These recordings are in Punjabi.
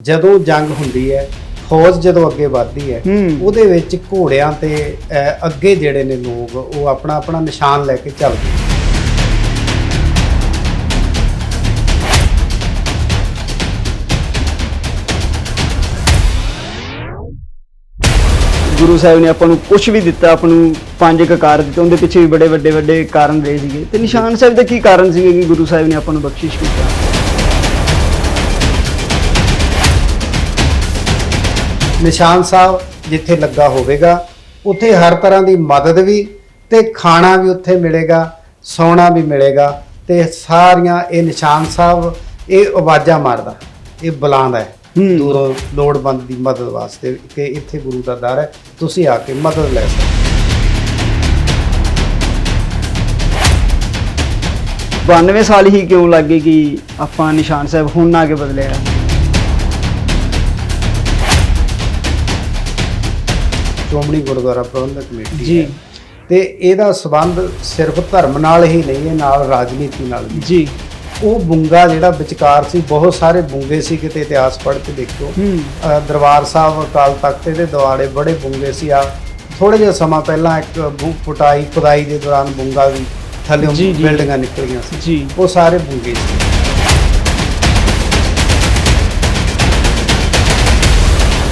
ਜਦੋਂ ਜੰਗ ਹੁੰਦੀ ਹੈ ਫੌਜ ਜਦੋਂ ਅੱਗੇ ਵੱਧਦੀ ਹੈ। ਉਹਦੇ ਵਿੱਚ ਘੋੜਿਆਂ ਤੇ ਅਹ, ਅੱਗੇ ਜਿਹੜੇ ਨੇ ਲੋਕ ਉਹ ਆਪਣਾ ਆਪਣਾ ਨਿਸ਼ਾਨ ਲੈ ਕੇ ਚੱਲਦੇ ਨੇ। ਗੁਰੂ ਸਾਹਿਬ ਨੇ ਆਪਾਂ ਨੂੰ ਕੁਝ ਵੀ ਦਿੱਤਾ ਆਪਾਂ ਨੂੰ ਪੰਜ ਕਕਾਰ ਦਿੱਤੇ ਉਹਦੇ ਪਿੱਛੇ ਵੀ ਬੜੇ ਵੱਡੇ ਵੱਡੇ ਕਾਰਨ ਰਹੇ ਸੀਗੇ ਤੇ ਨਿਸ਼ਾਨ ਸਾਹਿਬ ਦਾ ਕੀ ਕਾਰਨ ਸੀਗੇ ਕਿ ਗੁਰੂ ਸਾਹਿਬ ਨੇ ਆਪਾਂ ਨੂੰ ਬਖਸ਼ਿਸ਼ ਕੀਤਾ ਨਿਸ਼ਾਨ ਸਾਹਿਬ ਜਿੱਥੇ ਲੱਗਾ ਹੋਵੇਗਾ ਉੱਥੇ ਹਰ ਤਰ੍ਹਾਂ ਦੀ ਮਦਦ ਵੀ ਤੇ ਖਾਣਾ ਵੀ ਉੱਥੇ ਮਿਲੇਗਾ ਸੌਣਾ ਵੀ ਮਿਲੇਗਾ ਤੇ ਸਾਰੀਆਂ ਇਹ ਨਿਸ਼ਾਨ ਸਾਹਿਬ ਇਹ ਆਵਾਜ਼ਾਂ ਮਾਰਦਾ ਇਹ ਬੁਲਾਉਂਦਾ ਹੈ ਹੂੰ। ਦੂਰੋਂ ਲੋੜਵੰਦ ਦੀ ਮਦਦ ਵਾਸਤੇ ਕਿ ਇੱਥੇ ਗੁਰੂ ਦਾ ਦਰ ਹੈ ਤੁਸੀਂ ਆ ਕੇ ਮਦਦ ਲੈ ਸਕਦੇ ਹੋ। 92 ਸਾਲ ਹੀ ਕਿਉਂ ਲੱਗੇ ਕਿ ਆਪਾਂ ਨਿਸ਼ਾਨ ਸਾਹਿਬ ਹੁਣ ਆ ਕੇ ਬਦਲਿਆ ਸ਼੍ਰੋਮਣੀ ਗੁਰਦੁਆਰਾ ਪ੍ਰਬੰਧਕ ਕਮੇਟੀ ਜੀ। ਤੇ ਇਹਦਾ ਸਬੰਧ ਸਿਰਫ ਧਰਮ ਨਾਲ ਹੀ ਨਹੀਂ ਹੈ ਨਾਲ ਰਾਜਨੀਤੀ ਨਾਲ ਵੀ ਜੀ। ਉਹ ਬੁੰਗਾ ਜਿਹੜਾ ਵਿਚਕਾਰ ਸੀ ਬਹੁਤ ਸਾਰੇ ਬੁੰਗੇ ਸੀ ਕਿਤੇ ਇਤਿਹਾਸ ਪੜ੍ਹ ਕੇ ਅ, ਦਰਬਾਰ ਸਾਹਿਬ ਅਕਾਲ ਤਖਤ ਦੇ ਦੁਆਲੇ ਬੜੇ ਬੁੰਗੇ ਸੀ। ਆ ਥੋੜੇ ਜਿਹਾ ਸਮਾਂ ਪਹਿਲਾਂ ਇੱਕ ਪੁਟਾਈ ਖੁਦਾਈ ਦੇ ਦੌਰਾਨ ਬੁੰਗਾ ਵੀ ਥੱਲੇ। ਬਿਲਡਿੰਗਾਂ ਨਿਕਲੀਆਂ ਸੀ। ਉਹ ਸਾਰੇ ਬੁੰਗੇ ਸੀ।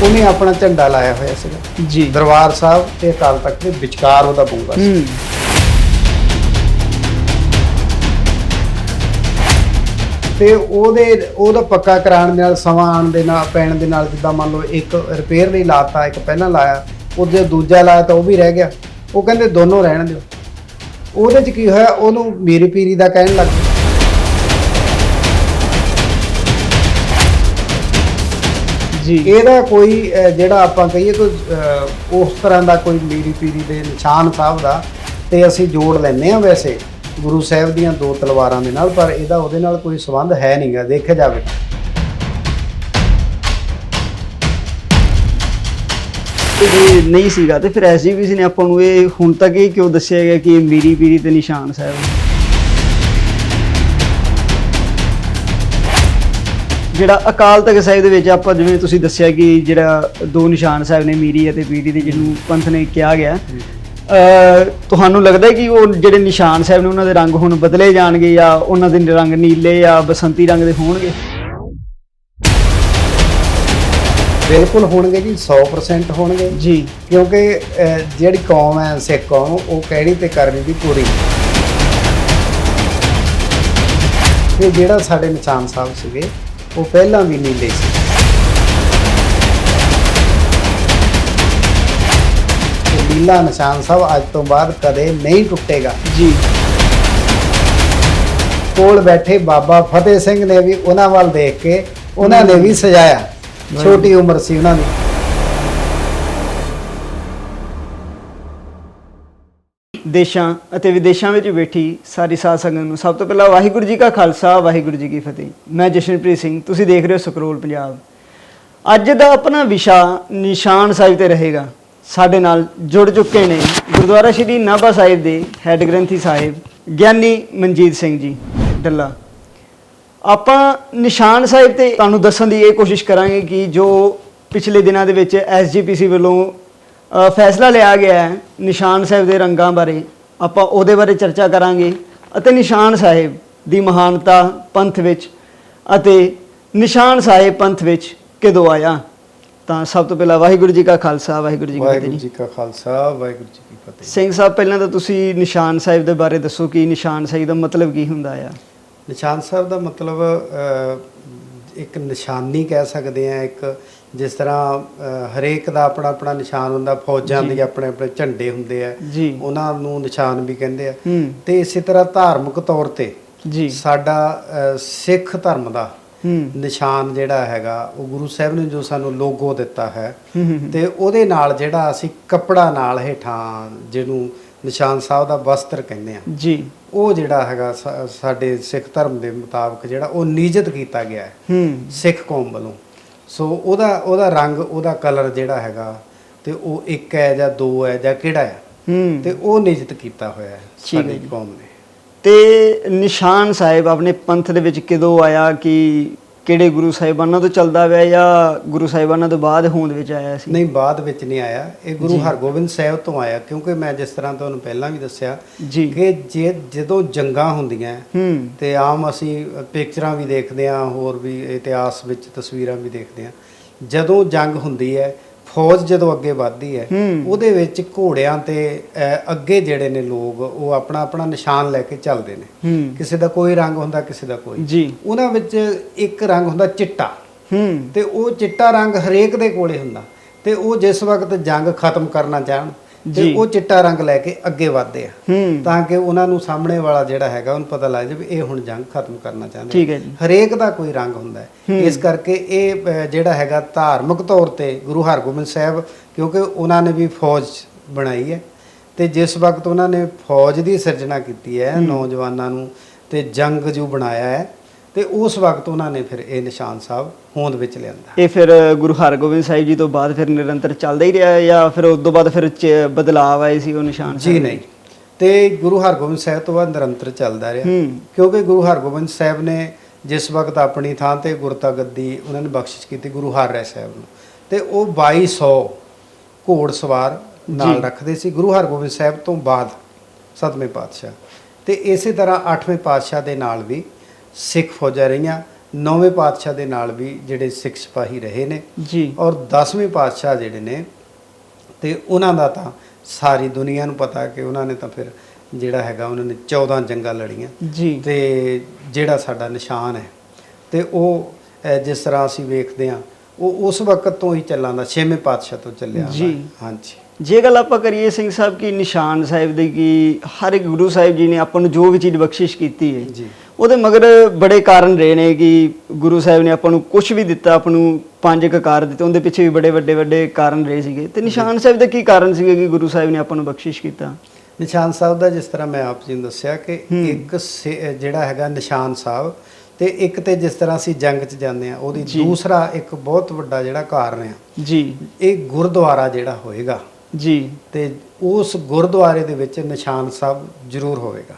ਉਹਨੇ ਆਪਣਾ ਝੰਡਾ ਲਾਇਆ ਹੋਇਆ ਸੀਗਾ। ਜੀ। ਦਰਬਾਰ ਸਾਹਿਬ ਤੇ ਅਕਾਲ ਤਖਤ ਦੇ ਵਿਚਕਾਰ ਉਹਦਾ ਬੁੰਗਾ ਸੀ। ਹੂੰ। ਤੇ ਉਹਦੇ ਉਹਦਾ ਪੱਕਾ ਕਰਾਉਣ ਦੇ ਨਾਲ ਸਮਾਂ ਆਉਣ ਦੇ ਨਾਲ ਪੈਣ ਦੇ ਨਾਲ ਜਿੱਦਾਂ ਮੰਨ ਲਓ ਇੱਕ ਰਿਪੇਅਰ ਲਈ ਲਾਤਾ ਇੱਕ ਪਹਿਲਾਂ ਲਾਇਆ ਉਹਦੇ ਦੂਜਾ ਲਾਇਆ ਤਾਂ ਉਹ ਵੀ ਰਹਿ ਗਿਆ। ਉਹ ਕਹਿੰਦੇ ਦੋਨੋਂ ਰਹਿਣ ਦਿਓ। ਉਹਦੇ ਚ ਕੀ ਹੋਇਆ ਉਹਨੂੰ ਮੀਰੀ ਪੀਰੀ ਦਾ ਕਹਿਣ ਲੱਗ ਗਏ। ਜੀ। ਇਹਦਾ ਕੋਈ ਜਿਹੜਾ ਆਪਾਂ ਕਹੀਏ ਕੋਈ ਉਸ ਤਰ੍ਹਾਂ ਦਾ ਕੋਈ ਮੀਰੀ ਪੀਰੀ ਦੇ ਨਿਸ਼ਾਨ ਸਾਹਿਬ ਦਾ ਤੇ ਅਸੀਂ ਜੋੜ ਲੈਨੇ ਆ ਵੈਸੇ ਗੁਰੂ ਸਾਹਿਬ ਦੀਆਂ ਦੋ ਤਲਵਾਰਾਂ ਦੇ ਨਾਲ ਪਰ ਇਹਦਾ ਉਹਦੇ ਨਾਲ ਕੋਈ ਸੰਬੰਧ ਹੈ ਨਹੀਂਗਾ ਦੇਖਿਆ ਜਾਵੇ ਜੇ ਨਹੀਂ ਸੀਗਾ ਤੇ ਫਿਰ ਐਸਜੀਪੀਸੀ ਨੇ ਆਪਾਂ ਨੂੰ ਇਹ ਹੁਣ ਤੱਕ ਇਹ ਕਿਉਂ ਦੱਸਿਆ ਗਿਆ ਕਿ ਇਹ ਮੀਰੀ ਪੀਰੀ ਤੇ ਨਿਸ਼ਾਨ ਸਾਹਿਬ ਜਿਹੜਾ ਅਕਾਲ ਤਖਤ ਸਾਹਿਬ ਦੇ ਵਿੱਚ ਆਪਾਂ ਜਿਵੇਂ ਤੁਸੀਂ ਦੱਸਿਆ ਕਿ ਜਿਹੜਾ ਦੋ ਨਿਸ਼ਾਨ ਸਾਹਿਬ ਨੇ ਮੀਰੀ ਅਤੇ ਪੀਰੀ ਦੇ ਜਿਹਨੂੰ ਪੰਥ ਨੇ ਕਿਹਾ ਗਿਆ। ਤੁਹਾਨੂੰ ਲੱਗਦਾ ਹੈ ਕਿ ਉਹ ਜਿਹੜੇ ਨਿਸ਼ਾਨ ਸਾਹਿਬ ਨੇ ਉਹਨਾਂ ਦੇ ਰੰਗ ਹੁਣ ਬਦਲੇ ਜਾਣਗੇ ਜਾਂ ਉਹਨਾਂ ਦੇ ਰੰਗ ਨੀਲੇ ਜਾਂ ਬਸੰਤੀ ਰੰਗ ਦੇ ਹੋਣਗੇ? ਬਿਲਕੁਲ ਹੋਣਗੇ ਜੀ 100% ਹੋਣਗੇ। ਜੀ। ਕਿਉਂਕਿ ਜਿਹੜੀ ਕੌਮ ਹੈ ਸਿੱਖ ਕੌਮ ਉਹ ਕਹਿਣੀ ਤੇ ਕਰਨੀ ਦੀ ਪੂਰੀ। ਤੇ ਜਿਹੜਾ ਸਾਡੇ ਨਿਸ਼ਾਨ ਸਾਹਿਬ ਸੀਗੇ ਉਹ ਪਹਿਲਾਂ ਵੀ ਨੀਲੇ ਸੀ। ਨੀਲਾ ਨਿਸ਼ਾਨ ਸਾਹਿਬ ਅੱਜ ਤੋਂ ਬਾਅਦ ਕਦੇ ਨਹੀਂ ਟੁੱਟੇਗਾ। ਜੀ। ਕੋਲ ਬੈਠੇ ਬਾਬਾ ਫਤਿਹ ਸਿੰਘ ਨੇ ਵੀ ਉਹਨਾਂ ਵੱਲ ਦੇਖ ਕੇ ਉਹਨਾਂ ਨੇ ਵੀ ਸਜਾਇਆ। ਛੋਟੀ ਉਮਰ ਸੀ ਉਹਨਾਂ ਦੀ। ਦੇਸ਼ਾਂ ਅਤੇ ਵਿਦੇਸ਼ਾਂ ਵਿੱਚ ਬੈਠੀ ਸਾਰੀ ਸਾਧ ਸੰਗਤ ਨੂੰ ਸਭ ਤੋਂ ਪਹਿਲਾਂ ਵਾਹਿਗੁਰੂ ਜੀ ਕਾ ਖਾਲਸਾ, ਵਾਹਿਗੁਰੂ ਜੀ ਕੀ ਫਤਿਹ। ਮੈਂ ਜਸ਼ਨਪ੍ਰੀਤ ਸਿੰਘ, ਤੁਸੀਂ ਦੇਖ ਰਹੇ ਹੋ ਸਕਰੋਲ ਪੰਜਾਬ। ਅੱਜ ਦਾ ਆਪਣਾ ਵਿਸ਼ਾ ਨਿਸ਼ਾਨ ਸਾਹਿਬ ਤੇ ਰਹੇਗਾ। ਸਾਡੇ ਨਾਲ ਜੁੜ ਚੁੱਕੇ ਨੇ ਗੁਰਦੁਆਰਾ ਸ਼੍ਰੀ ਨਾਭਾ ਸਾਹਿਬ ਦੇ ਹੈੱਡ ਗ੍ਰੰਥੀ ਸਾਹਿਬ, ਗਿਆਨੀ ਮਨਜੀਤ ਸਿੰਘ ਜੀ, ਡੱਲਾ। ਆਪਾਂ ਨਿਸ਼ਾਨ ਸਾਹਿਬ ਤੇ ਤੁਹਾਨੂੰ ਦੱਸਣ ਦੀ ਇਹ ਕੋਸ਼ਿਸ਼ ਕਰਾਂਗੇ ਕਿ ਜੋ ਪਿਛਲੇ ਦਿਨਾਂ ਦੇ ਵਿੱਚ ਐਸਜੀਪੀਸੀ ਵੱਲੋਂ ਫੈਸਲਾ ਲਿਆ ਗਿਆ ਹੈ ਨਿਸ਼ਾਨ ਸਾਹਿਬ ਦੇ ਰੰਗਾਂ ਬਾਰੇ। ਆਪਾਂ ਉਹਦੇ ਬਾਰੇ ਚਰਚਾ ਕਰਾਂਗੇ ਅਤੇ ਨਿਸ਼ਾਨ ਸਾਹਿਬ ਦੀ ਮਹਾਨਤਾ ਪੰਥ ਵਿੱਚ ਅਤੇ ਨਿਸ਼ਾਨ ਸਾਹਿਬ ਪੰਥ ਵਿੱਚ ਕਦੋਂ ਆਇਆ? ਤਾਂ ਸਭ ਤੋਂ ਪਹਿਲਾਂ ਵਾਹਿਗੁਰੂ ਜੀ ਕਾ ਖਾਲਸਾ ਵਾਹਿਗੁਰੂ ਜੀ ਕੀ ਫਤਿਹ। ਵਾਹਿਗੁਰੂ ਜੀ ਕਾ ਖਾਲਸਾ ਵਾਹਿਗੁਰੂ ਜੀ ਕੀ ਫਤਿਹ। ਸਿੰਘ ਸਾਹਿਬ ਪਹਿਲਾਂ ਤਾਂ ਤੁਸੀਂ ਨਿਸ਼ਾਨ ਸਾਹਿਬ ਦੇ ਬਾਰੇ ਦੱਸੋ ਕਿ ਨਿਸ਼ਾਨ ਸਾਹਿਬ ਦਾ ਮਤਲਬ ਕੀ ਹੁੰਦਾ ਆ? ਨਿਸ਼ਾਨ ਸਾਹਿਬ ਦਾ ਮਤਲਬ ਇੱਕ ਨਿਸ਼ਾਨੀ ਕਹਿ ਸਕਦੇ ਆ ਇੱਕ ਜਿਸ ਤਰ੍ਹਾਂ ਹਰੇਕ ਦਾ ਆਪਣਾ ਆਪਣਾ ਨਿਸ਼ਾਨ ਹੁੰਦਾ ਫੌਜਾਂ। ਦੇ ਆਪਣੇ ਆਪਣੇ ਝੰਡੇ ਹੁੰਦੇ ਆ। ਉਹਨਾਂ ਨੂੰ ਨਿਸ਼ਾਨ ਵੀ ਕਹਿੰਦੇ ਆ। ਤੇ ਇਸੇ ਤਰ੍ਹਾਂ ਧਾਰਮਿਕ ਤੌਰ ਤੇ ਜੀ। ਸਾਡਾ ਸਿੱਖ ਧਰਮ ਦਾ ਨਿਸ਼ਾਨ ਜਿਹੜਾ ਹੈਗਾ ਉਹ ਗੁਰੂ ਸਾਹਿਬ ਨੇ ਜੋ ਸਾਨੂੰ ਲੋਗੋ ਦਿੱਤਾ ਹੈ। ਤੇ ਉਹਦੇ ਨਾਲ ਜਿਹੜਾ ਅਸੀਂ ਕੱਪੜਾ ਨਾਲ ਹੇਠਾਂ ਜਿਹਨੂੰ ਨਿਸ਼ਾਨ ਸਾਹਿਬ ਦਾ ਵਸਤਰ ਕਹਿੰਦੇ ਆ ਜੀ। ਉਹ ਜਿਹੜਾ ਹੈਗਾ ਸਾਡੇ ਸਿੱਖ ਧਰਮ ਦੇ ਮੁਤਾਬਕ ਜਿਹੜਾ ਉਹ ਨਿਯਤ ਕੀਤਾ ਗਿਆ ਹੂੰ। ਸਿੱਖ ਕੌਮ ਵੱਲੋਂ। ਸੋ ਉਹਦਾ ਉਹਦਾ ਰੰਗ ਉਹਦਾ ਕਲਰ ਜਿਹੜਾ ਹੈਗਾ ਤੇ ਉਹ ਇੱਕ ਹੈ ਜਾਂ ਦੋ ਹੈ ਜਾਂ ਕਿਹੜਾ ਹੈ ਹੂੰ ਤੇ ਉਹ ਨਿਯਤ ਕੀਤਾ ਹੋਇਆ ਹੈ ਠੀਕ ਹੈ ਸਾਡੀ ਜੀ। ਕੌਮ ਨੇ ਤੇ ਨਿਸ਼ਾਨ ਸਾਹਿਬ ਆਪਣੇ ਪੰਥ ਦੇ ਵਿੱਚ ਕਦੋਂ ਆਇਆ ਕਿ ਕਿਹੜੇ ਗੁਰੂ ਸਾਹਿਬਾਨਾਂ ਤੋਂ ਚੱਲਦਾ ਹੋਇਆ ਜਾਂ ਗੁਰੂ ਸਾਹਿਬਾਨਾਂ ਤੋਂ ਬਾਅਦ ਹੋਂਦ ਵਿੱਚ ਆਇਆ ਸੀ? ਨਹੀਂ ਬਾਅਦ ਵਿੱਚ ਨਹੀਂ ਆਇਆ। ਇਹ ਗੁਰੂ ਹਰਗੋਬਿੰਦ ਸਾਹਿਬ ਤੋਂ ਆਇਆ ਕਿਉਂਕਿ ਮੈਂ ਜਿਸ ਤਰ੍ਹਾਂ ਤੁਹਾਨੂੰ ਪਹਿਲਾਂ ਵੀ ਦੱਸਿਆ ਕਿ ਜੇ ਜਦੋਂ ਜੰਗਾਂ ਹੁੰਦੀਆਂ ਤੇ ਆਮ ਅਸੀਂ ਪਿਕਚਰਾਂ ਵੀ ਦੇਖਦੇ ਹਾਂ ਹੋਰ ਵੀ ਇਤਿਹਾਸ ਵਿੱਚ ਤਸਵੀਰਾਂ ਵੀ ਦੇਖਦੇ ਹਾਂ ਜਦੋਂ ਜੰਗ ਹੁੰਦੀ ਹੈ ਫੌਜ ਜਦੋਂ ਅੱਗੇ ਵੱਧਦੀ ਹੈ। ਉਹਦੇ ਵਿੱਚ ਘੋੜਿਆਂ ਤੇ ਅੱਗੇ ਜਿਹੜੇ ਨੇ ਲੋਕ ਉਹ ਆਪਣਾ ਆਪਣਾ ਨਿਸ਼ਾਨ ਲੈ ਕੇ ਚੱਲਦੇ ਨੇ। ਕਿਸੇ ਦਾ ਕੋਈ ਰੰਗ ਹੁੰਦਾ ਕਿਸੇ ਦਾ ਕੋਈ। ਜੀ। ਉਹਨਾਂ ਵਿੱਚ ਇੱਕ ਰੰਗ ਹੁੰਦਾ ਚਿੱਟਾ। ਹੂੰ। ਤੇ ਉਹ ਚਿੱਟਾ ਰੰਗ ਹਰੇਕ ਦੇ ਕੋਲੇ ਹੁੰਦਾ। ਤੇ ਉਹ ਜਿਸ ਵਕਤ ਜੰਗ ਖਤਮ ਕਰਨਾ ਚਾਹਣ ਤੇ। ਉਹ ਚਿੱਟਾ ਰੰਗ ਲੈ ਕੇ ਅੱਗੇ ਵਧਦੇ ਆ। ਤਾਂ ਕਿ ਉਹਨਾਂ ਨੂੰ ਸਾਹਮਣੇ ਵਾਲਾ ਜਿਹੜਾ ਹੈਗਾ ਉਹਨੂੰ ਪਤਾ ਲੱਗ ਜਾਵੇ ਇਹ ਹੁਣ ਜੰਗ ਖਤਮ ਕਰਨਾ ਚਾਹੁੰਦੇ ਹਰੇਕ ਦਾ ਕੋਈ ਰੰਗ ਹੁੰਦਾ ਹੈ। ਇਸ ਕਰਕੇ ਇਹ ਜਿਹੜਾ ਹੈਗਾ ਧਾਰਮਿਕ ਤੌਰ ਤੇ ਗੁਰੂ ਹਰਗੋਬਿੰਦ ਸਾਹਿਬ ਕਿਉਂਕਿ ਉਹਨਾਂ ਨੇ ਵੀ ਫੌਜ ਬਣਾਈ ਹੈ ਤੇ ਜਿਸ ਵਕਤ ਉਹਨਾਂ ਨੇ ਫੌਜ ਦੀ ਸਿਰਜਣਾ ਕੀਤੀ ਹੈ। ਨੌਜਵਾਨਾਂ ਨੂੰ ਤੇ ਜੰਗ ਜੂ ਬਣਾਇਆ ਹੈ ਤੇ ਉਸ ਵਕਤ ਉਹਨਾਂ ਨੇ ਫਿਰ ਇਹ ਨਿਸ਼ਾਨ ਸਾਹਿਬ ਹੋਂਦ ਵਿੱਚ ਲਿਆਂਦਾ। ਇਹ ਫਿਰ ਗੁਰੂ ਹਰਗੋਬਿੰਦ ਸਾਹਿਬ ਜੀ ਤੋਂ ਬਾਅਦ ਫਿਰ ਨਿਰੰਤਰ ਚੱਲਦਾ ਹੀ ਰਿਹਾ ਜਾਂ ਫਿਰ ਉਸ ਤੋਂ ਬਾਅਦ ਫਿਰ ਬਦਲਾਵ ਆਏ ਸੀ ਉਹ ਨਿਸ਼ਾਨ ਜੀ ਨਹੀਂ। ਤੇ ਗੁਰੂ ਹਰਗੋਬਿੰਦ ਸਾਹਿਬ ਤੋਂ ਬਾਅਦ ਨਿਰੰਤਰ ਚੱਲਦਾ ਰਿਹਾ। ਕਿਉਂਕਿ ਗੁਰੂ ਹਰਗੋਬਿੰਦ ਸਾਹਿਬ ਨੇ ਜਿਸ ਵਕਤ ਆਪਣੀ ਥਾਂ ਤੇ ਗੁਰਤਾ ਗੱਦੀ ਉਹਨਾਂ ਨੇ ਬਖਸ਼ਿਸ਼ ਕੀਤੀ ਗੁਰੂ ਹਰਰਾਏ ਸਾਹਿਬ ਨੂੰ। ਤੇ ਉਹ 2200 ਘੋੜ ਸਵਾਰ ਨਾਲ। ਰੱਖਦੇ ਸੀ ਗੁਰੂ ਹਰਗੋਬਿੰਦ ਸਾਹਿਬ ਤੋਂ ਬਾਅਦ ਸਤਵੇਂ ਪਾਤਸ਼ਾਹ। ਤੇ ਇਸੇ ਤਰ੍ਹਾਂ ਅੱਠਵੇਂ ਪਾਤਸ਼ਾਹ ਦੇ ਨਾਲ ਵੀ ਸਿੱਖ ਫੌਜਾਂ ਰਹੀਆਂ ਨੌਵੇਂ ਪਾਤਸ਼ਾਹ ਦੇ ਨਾਲ ਵੀ ਜਿਹੜੇ ਸਿੱਖ ਸਿਪਾਹੀ ਰਹੇ ਨੇ ਜੀ। ਔਰ 10ਵੇਂ ਪਾਤਸ਼ਾਹ ਜਿਹੜੇ ਨੇ ਤੇ ਉਹਨਾਂ ਦਾ ਤਾਂ ਸਾਰੀ ਦੁਨੀਆ ਨੂੰ ਪਤਾ ਕਿ ਉਹਨਾਂ ਨੇ ਤਾਂ ਫਿਰ ਜਿਹੜਾ ਹੈਗਾ ਉਹਨਾਂ ਨੇ 14 ਜੰਗਾਂ ਲੜੀਆਂ। ਜੀ। ਤੇ ਜਿਹੜਾ ਸਾਡਾ ਨਿਸ਼ਾਨ ਹੈ ਤੇ ਉਹ ਜਿਸ ਤਰ੍ਹਾਂ ਅਸੀਂ ਵੇਖਦੇ ਹਾਂ ਉਹ ਉਸ ਵਕਤ ਤੋਂ ਹੀ ਚੱਲਾਂ ਦਾ ਛੇਵੇਂ ਪਾਤਸ਼ਾਹ ਤੋਂ ਚੱਲਿਆ ਜੀ। ਹਾਂਜੀ। ਜੇ ਗੱਲ ਆਪਾਂ ਕਰੀਏ ਸਿੰਘ ਸਾਹਿਬ ਕੀ ਨਿਸ਼ਾਨ ਸਾਹਿਬ ਦੀ ਕੀ ਹਰ ਇੱਕ ਗੁਰੂ ਸਾਹਿਬ ਜੀ ਨੇ ਆਪਾਂ ਨੂੰ ਜੋ ਵੀ ਚੀਜ਼ ਬਖਸ਼ਿਸ਼ ਕੀਤੀ ਹੈ ਜੀ। ਉਹਦੇ ਮਗਰ ਬੜੇ ਕਾਰਨ ਰਹੇ ਨੇ ਕਿ ਗੁਰੂ ਸਾਹਿਬ ਨੇ ਆਪਾਂ ਨੂੰ ਕੁਝ ਵੀ ਦਿੱਤਾ ਆਪਾਂ ਨੂੰ ਪੰਜ ਕਕਾਰ ਦਿੱਤੇ ਉਹਦੇ ਪਿੱਛੇ ਵੀ ਬੜੇ ਵੱਡੇ ਵੱਡੇ ਕਾਰਨ ਰਹੇ ਸੀਗੇ। ਤੇ ਨਿਸ਼ਾਨ ਸਾਹਿਬ ਦਾ ਕੀ ਕਾਰਨ ਸੀਗਾ ਕਿ ਗੁਰੂ ਸਾਹਿਬ ਨੇ ਆਪਾਂ ਨੂੰ ਬਖਸ਼ਿਸ਼ ਕੀਤਾ? ਨਿਸ਼ਾਨ ਸਾਹਿਬ ਦਾ ਜਿਸ ਤਰ੍ਹਾਂ ਮੈਂ ਆਪ ਜੀ ਨੂੰ ਦੱਸਿਆ ਕਿ। ਇੱਕ ਜਿਹੜਾ ਹੈਗਾ ਨਿਸ਼ਾਨ ਸਾਹਿਬ ਤੇ ਇੱਕ ਤੇ ਜਿਸ ਤਰ੍ਹਾਂ ਅਸੀਂ ਜੰਗ 'ਚ ਜਾਂਦੇ ਆ ਉਹਦੀ। ਦੂਸਰਾ ਇੱਕ ਬਹੁਤ ਵੱਡਾ ਜਿਹੜਾ ਕਾਰਨ ਆ ਜੀ। ਇਹ ਗੁਰਦੁਆਰਾ ਜਿਹੜਾ ਹੋਏਗਾ ਜੀ। ਤੇ ਉਸ ਗੁਰਦੁਆਰੇ ਦੇ ਵਿੱਚ ਨਿਸ਼ਾਨ ਸਾਹਿਬ ਜ਼ਰੂਰ ਹੋਵੇਗਾ।